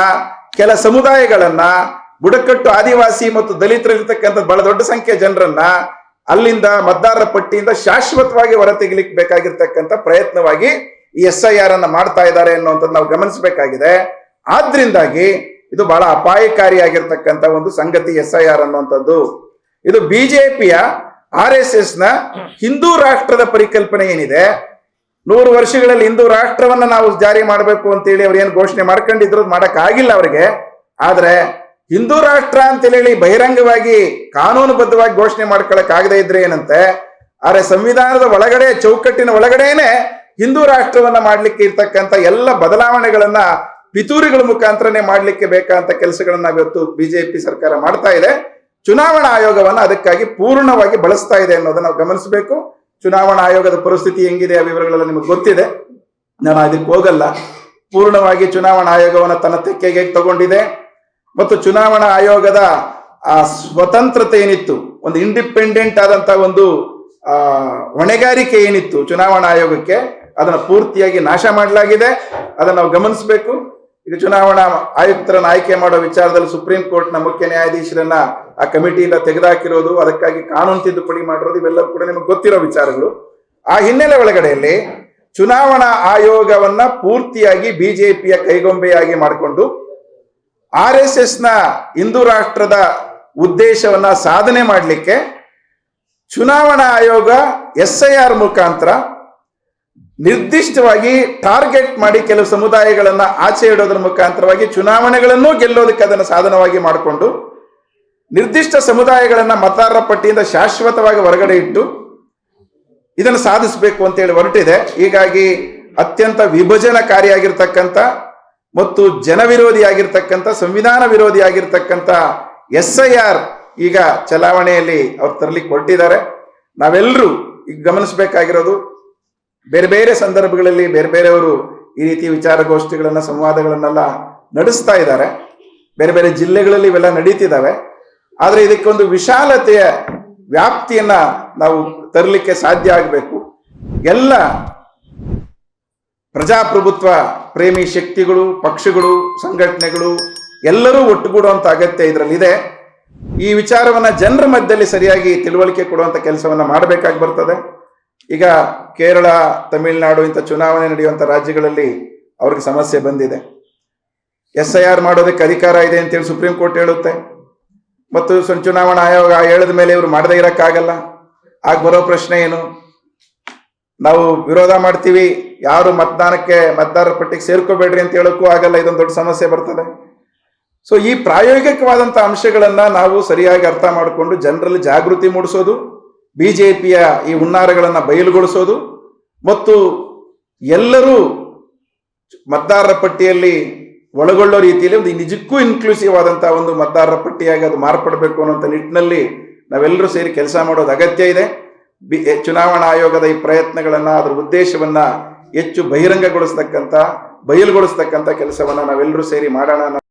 ಕೆಲ ಸಮುದಾಯಗಳನ್ನ, ಬುಡಕಟ್ಟು ಆದಿವಾಸಿ ಮತ್ತು ದಲಿತರಿರ್ತಕ್ಕಂಥ ಬಹಳ ದೊಡ್ಡ ಸಂಖ್ಯೆಯ ಜನರನ್ನ ಅಲ್ಲಿಂದ ಮತದಾರರ ಪಟ್ಟಿಯಿಂದ ಶಾಶ್ವತವಾಗಿ ಹೊರತೆಗಿಲಿಕ್ಕೆ ಬೇಕಾಗಿರ್ತಕ್ಕಂಥ ಪ್ರಯತ್ನವಾಗಿ ಈ ಎಸ್ ಐ ಆರ್ ಅನ್ನ ಮಾಡ್ತಾ ಇದ್ದಾರೆ ಅನ್ನುವಂಥದ್ದು ನಾವು ಗಮನಿಸಬೇಕಾಗಿದೆ. ಆದ್ರಿಂದಾಗಿ ಇದು ಬಹಳ ಅಪಾಯಕಾರಿಯಾಗಿರ್ತಕ್ಕಂಥ ಒಂದು ಸಂಗತಿ ಎಸ್ ಐ ಆರ್ ಅನ್ನುವಂಥದ್ದು. ಇದು ಬಿಜೆಪಿಯ ಆರ್ ಎಸ್ ಎಸ್ನ ಹಿಂದೂ ರಾಷ್ಟ್ರದ ಪರಿಕಲ್ಪನೆ ಏನಿದೆ? ನೂರು ವರ್ಷಗಳಲ್ಲಿ ಹಿಂದೂ ರಾಷ್ಟ್ರವನ್ನ ನಾವು ಜಾರಿ ಮಾಡಬೇಕು ಅಂತೇಳಿ ಅವ್ರು ಏನು ಘೋಷಣೆ ಮಾಡ್ಕೊಂಡಿದ್ರು ಮಾಡಕ್ಕಾಗಿಲ್ಲ ಅವರಿಗೆ. ಆದ್ರೆ ಹಿಂದೂ ರಾಷ್ಟ್ರ ಅಂತ ಹೇಳಿ ಬಹಿರಂಗವಾಗಿ ಕಾನೂನುಬದ್ಧವಾಗಿ ಘೋಷಣೆ ಮಾಡ್ಕೊಳಕ್ ಆಗದೆ ಇದ್ರೆ ಏನಂತೆ? ಆದ್ರೆ ಸಂವಿಧಾನದ ಒಳಗಡೆ, ಚೌಕಟ್ಟಿನ ಒಳಗಡೆನೆ ಹಿಂದೂ ರಾಷ್ಟ್ರವನ್ನ ಮಾಡ್ಲಿಕ್ಕೆ ಇರ್ತಕ್ಕಂಥ ಎಲ್ಲ ಬದಲಾವಣೆಗಳನ್ನ ಪಿತೂರಿಗಳ ಮುಖಾಂತರನೇ ಮಾಡ್ಲಿಕ್ಕೆ ಬೇಕಾದಂತ ಕೆಲಸಗಳನ್ನ ಇವತ್ತು ಬಿಜೆಪಿ ಸರ್ಕಾರ ಮಾಡ್ತಾ ಇದೆ. ಚುನಾವಣಾ ಆಯೋಗವನ್ನ ಅದಕ್ಕಾಗಿ ಪೂರ್ಣವಾಗಿ ಬಳಸ್ತಾ ಇದೆ ಅನ್ನೋದನ್ನ ನಾವು ಗಮನಿಸಬೇಕು. ಚುನಾವಣಾ ಆಯೋಗದ ಪರಿಸ್ಥಿತಿ ಹೆಂಗಿದೆ ಆ ವಿವರಗಳೆಲ್ಲ ನಿಮಗೆ ಗೊತ್ತಿದೆ. ನಾನು ಅದಕ್ಕೆ ಹೋಗಲ್ಲ. ಪೂರ್ಣವಾಗಿ ಚುನಾವಣಾ ಆಯೋಗವನ್ನ ತನ್ನ ತೆಕ್ಕೆಗೆ ತಗೊಂಡಿದೆ? ಮತ್ತು ಚುನಾವಣಾ ಆಯೋಗದ, ಆ ಸ್ವತಂತ್ರತೆ ಏನಿತ್ತು ಒಂದು ಇಂಡಿಪೆಂಡೆಂಟ್ ಆದಂತ ಒಂದು, ಆ, ಹೊಣೆಗಾರಿಕೆ ಏನಿತ್ತು ಚುನಾವಣಾ ಆಯೋಗಕ್ಕೆ, ಅದನ್ನ ಪೂರ್ತಿಯಾಗಿ ನಾಶ ಮಾಡಲಾಗಿದೆ. ಅದನ್ನು ನಾವು ಗಮನಿಸಬೇಕು. ಇದು ಚುನಾವಣಾ ಆಯುಕ್ತರನ್ನು ಆಯ್ಕೆ ಮಾಡೋ ವಿಚಾರದಲ್ಲಿ ಸುಪ್ರೀಂ ಕೋರ್ಟ್ನ ಮುಖ್ಯ ನ್ಯಾಯಾಧೀಶರನ್ನ ಆ ಕಮಿಟಿಯಿಂದ ತೆಗೆದುಹಾಕಿರೋದು ಅದಕ್ಕಾಗಿ ಕಾನೂನು ತಿದ್ದುಪಡಿ ಮಾಡಿರೋದು, ಇವೆಲ್ಲವೂ ಕೂಡ ನಿಮಗೆ ಗೊತ್ತಿರೋ ವಿಚಾರಗಳು. ಆ ಹಿನ್ನೆಲೆ ಒಳಗಡೆಯಲ್ಲಿ ಚುನಾವಣಾ ಆಯೋಗವನ್ನ ಪೂರ್ತಿಯಾಗಿ ಬಿಜೆಪಿಯ ಕೈಗೊಂಬೆಯಾಗಿ ಮಾಡಿಕೊಂಡು ಆರ್ ಎಸ್ ಎಸ್ನ ಹಿಂದೂ ರಾಷ್ಟ್ರದ ಉದ್ದೇಶವನ್ನ ಸಾಧನೆ ಮಾಡಲಿಕ್ಕೆ ಚುನಾವಣಾ ಆಯೋಗ ಎಸ್ ಐ ಆರ್ ಮುಖಾಂತರ ನಿರ್ದಿಷ್ಟವಾಗಿ ಟಾರ್ಗೆಟ್ ಮಾಡಿ ಕೆಲವು ಸಮುದಾಯಗಳನ್ನ ಆಚೆ ಇಡೋದ್ರ ಮುಖಾಂತರವಾಗಿ ಚುನಾವಣೆಗಳನ್ನು ಗೆಲ್ಲೋದಕ್ಕೆ ಅದನ್ನು ಸಾಧನವಾಗಿ ಮಾಡಿಕೊಂಡು ನಿರ್ದಿಷ್ಟ ಸಮುದಾಯಗಳನ್ನ ಮತದಾರರ ಪಟ್ಟಿಯಿಂದ ಶಾಶ್ವತವಾಗಿ ಹೊರಗಡೆ ಇಟ್ಟು ಇದನ್ನು ಸಾಧಿಸಬೇಕು ಅಂತೇಳಿ ಹೊರಟಿದೆ. ಹೀಗಾಗಿ ಅತ್ಯಂತ ವಿಭಜನಕಾರಿಯಾಗಿರ್ತಕ್ಕಂಥ ಮತ್ತು ಜನವಿರೋಧಿಯಾಗಿರ್ತಕ್ಕಂಥ, ಸಂವಿಧಾನ ವಿರೋಧಿಯಾಗಿರ್ತಕ್ಕಂಥ ಎಸ್ ಐ ಆರ್ ಈಗ ಚಲಾವಣೆಯಲ್ಲಿ ಅವ್ರು ತರಲಿಕ್ಕೆ ಹೊರಟಿದ್ದಾರೆ ನಾವೆಲ್ಲರೂ ಈಗ ಗಮನಿಸಬೇಕಾಗಿರೋದು, ಬೇರೆ ಬೇರೆ ಸಂದರ್ಭಗಳಲ್ಲಿ ಬೇರೆ ಬೇರೆಯವರು ಈ ರೀತಿ ವಿಚಾರಗೋಷ್ಠಿಗಳನ್ನ, ಸಂವಾದಗಳನ್ನೆಲ್ಲ ನಡೆಸ್ತಾ ಇದ್ದಾರೆ. ಬೇರೆ ಬೇರೆ ಜಿಲ್ಲೆಗಳಲ್ಲಿ ಇವೆಲ್ಲ ನಡೀತಿದ್ದಾವೆ. ಆದರೆ ಇದಕ್ಕೊಂದು ವಿಶಾಲತೆಯ ವ್ಯಾಪ್ತಿಯನ್ನ ನಾವು ತರಲಿಕ್ಕೆ ಸಾಧ್ಯ ಆಗಬೇಕು. ಎಲ್ಲ ಪ್ರಜಾಪ್ರಭುತ್ವ ಪ್ರೇಮಿ ಶಕ್ತಿಗಳು, ಪಕ್ಷಗಳು, ಸಂಘಟನೆಗಳು ಎಲ್ಲರೂ ಒಟ್ಟುಗೂಡುವಂಥ ಅಗತ್ಯ ಇದರಲ್ಲಿ ಇದೆ ಈ ವಿಚಾರವನ್ನ ಜನರ ಮಧ್ಯದಲ್ಲಿ ಸರಿಯಾಗಿ ತಿಳುವಳಿಕೆ ಕೊಡುವಂತ ಕೆಲಸವನ್ನ ಮಾಡಬೇಕಾಗಿ ಬರ್ತದೆ. ಈಗ ಕೇರಳ, ತಮಿಳುನಾಡು ಇಂಥ ಚುನಾವಣೆ ನಡೆಯುವಂತ ರಾಜ್ಯಗಳಲ್ಲಿ ಅವ್ರಿಗೆ ಸಮಸ್ಯೆ ಬಂದಿದೆ. ಎಸ್ ಐ ಆರ್ ಮಾಡೋದಕ್ಕೆ ಅಧಿಕಾರ ಇದೆ ಅಂತೇಳಿ ಸುಪ್ರೀಂ ಕೋರ್ಟ್ ಹೇಳುತ್ತೆ. ಮತ್ತು ಚುನಾವಣಾ ಆಯೋಗ ಹೇಳಿದ ಮೇಲೆ ಇವರು ಮಾಡದೇ ಇರಕ್ಕಾಗಲ್ಲ. ಆಗ ಬರೋ ಪ್ರಶ್ನೆ ಏನು? ನಾವು ವಿರೋಧ ಮಾಡ್ತೀವಿ ಯಾರು ಮತದಾನಕ್ಕೆ ಮತದಾರರ ಪಟ್ಟಿಗೆ ಸೇರ್ಕೋಬೇಡ್ರಿ ಅಂತ ಹೇಳಕ್ಕೂ ಆಗಲ್ಲ, ಇದೊಂದು ದೊಡ್ಡ ಸಮಸ್ಯೆ ಬರ್ತದೆ. ಸೊ ಈ ಪ್ರಾಯೋಗಿಕವಾದಂಥ ಅಂಶಗಳನ್ನ ನಾವು ಸರಿಯಾಗಿ ಅರ್ಥ ಮಾಡಿಕೊಂಡು ಜನರಲ್ಲಿ ಜಾಗೃತಿ ಮೂಡಿಸೋದು, ಬಿಜೆಪಿಯ ಈ ಹುನ್ನಾರಗಳನ್ನ ಬಯಲುಗೊಳಿಸೋದು, ಮತ್ತು ಎಲ್ಲರೂ ಮತದಾರರ ಪಟ್ಟಿಯಲ್ಲಿ ಒಳಗೊಳ್ಳೋ ರೀತಿಯಲ್ಲಿ ಒಂದು ನಿಜಕ್ಕೂ ಇನ್ಕ್ಲೂಸಿವ್ ಆದಂತಹ ಒಂದು ಮತದಾರರ ಪಟ್ಟಿಯಾಗಿ ಅದು ಮಾರ್ಪಡಬೇಕು ಅನ್ನೋಂಥ ನಿಟ್ಟಿನಲ್ಲಿ ನಾವೆಲ್ಲರೂ ಸೇರಿ ಕೆಲಸ ಮಾಡೋದು ಅಗತ್ಯ ಇದೆ. ಬಿ ಚುನಾವಣಾ ಆಯೋಗದ ಈ ಪ್ರಯತ್ನಗಳನ್ನ, ಅದರ ಉದ್ದೇಶವನ್ನ ಹೆಚ್ಚು ಬಹಿರಂಗಗೊಳಿಸ್ತಕ್ಕಂಥ ಬಯಲುಗೊಳಿಸ್ತಕ್ಕಂಥ ಕೆಲಸವನ್ನ ನಾವೆಲ್ಲರೂ ಸೇರಿ ಮಾಡೋಣ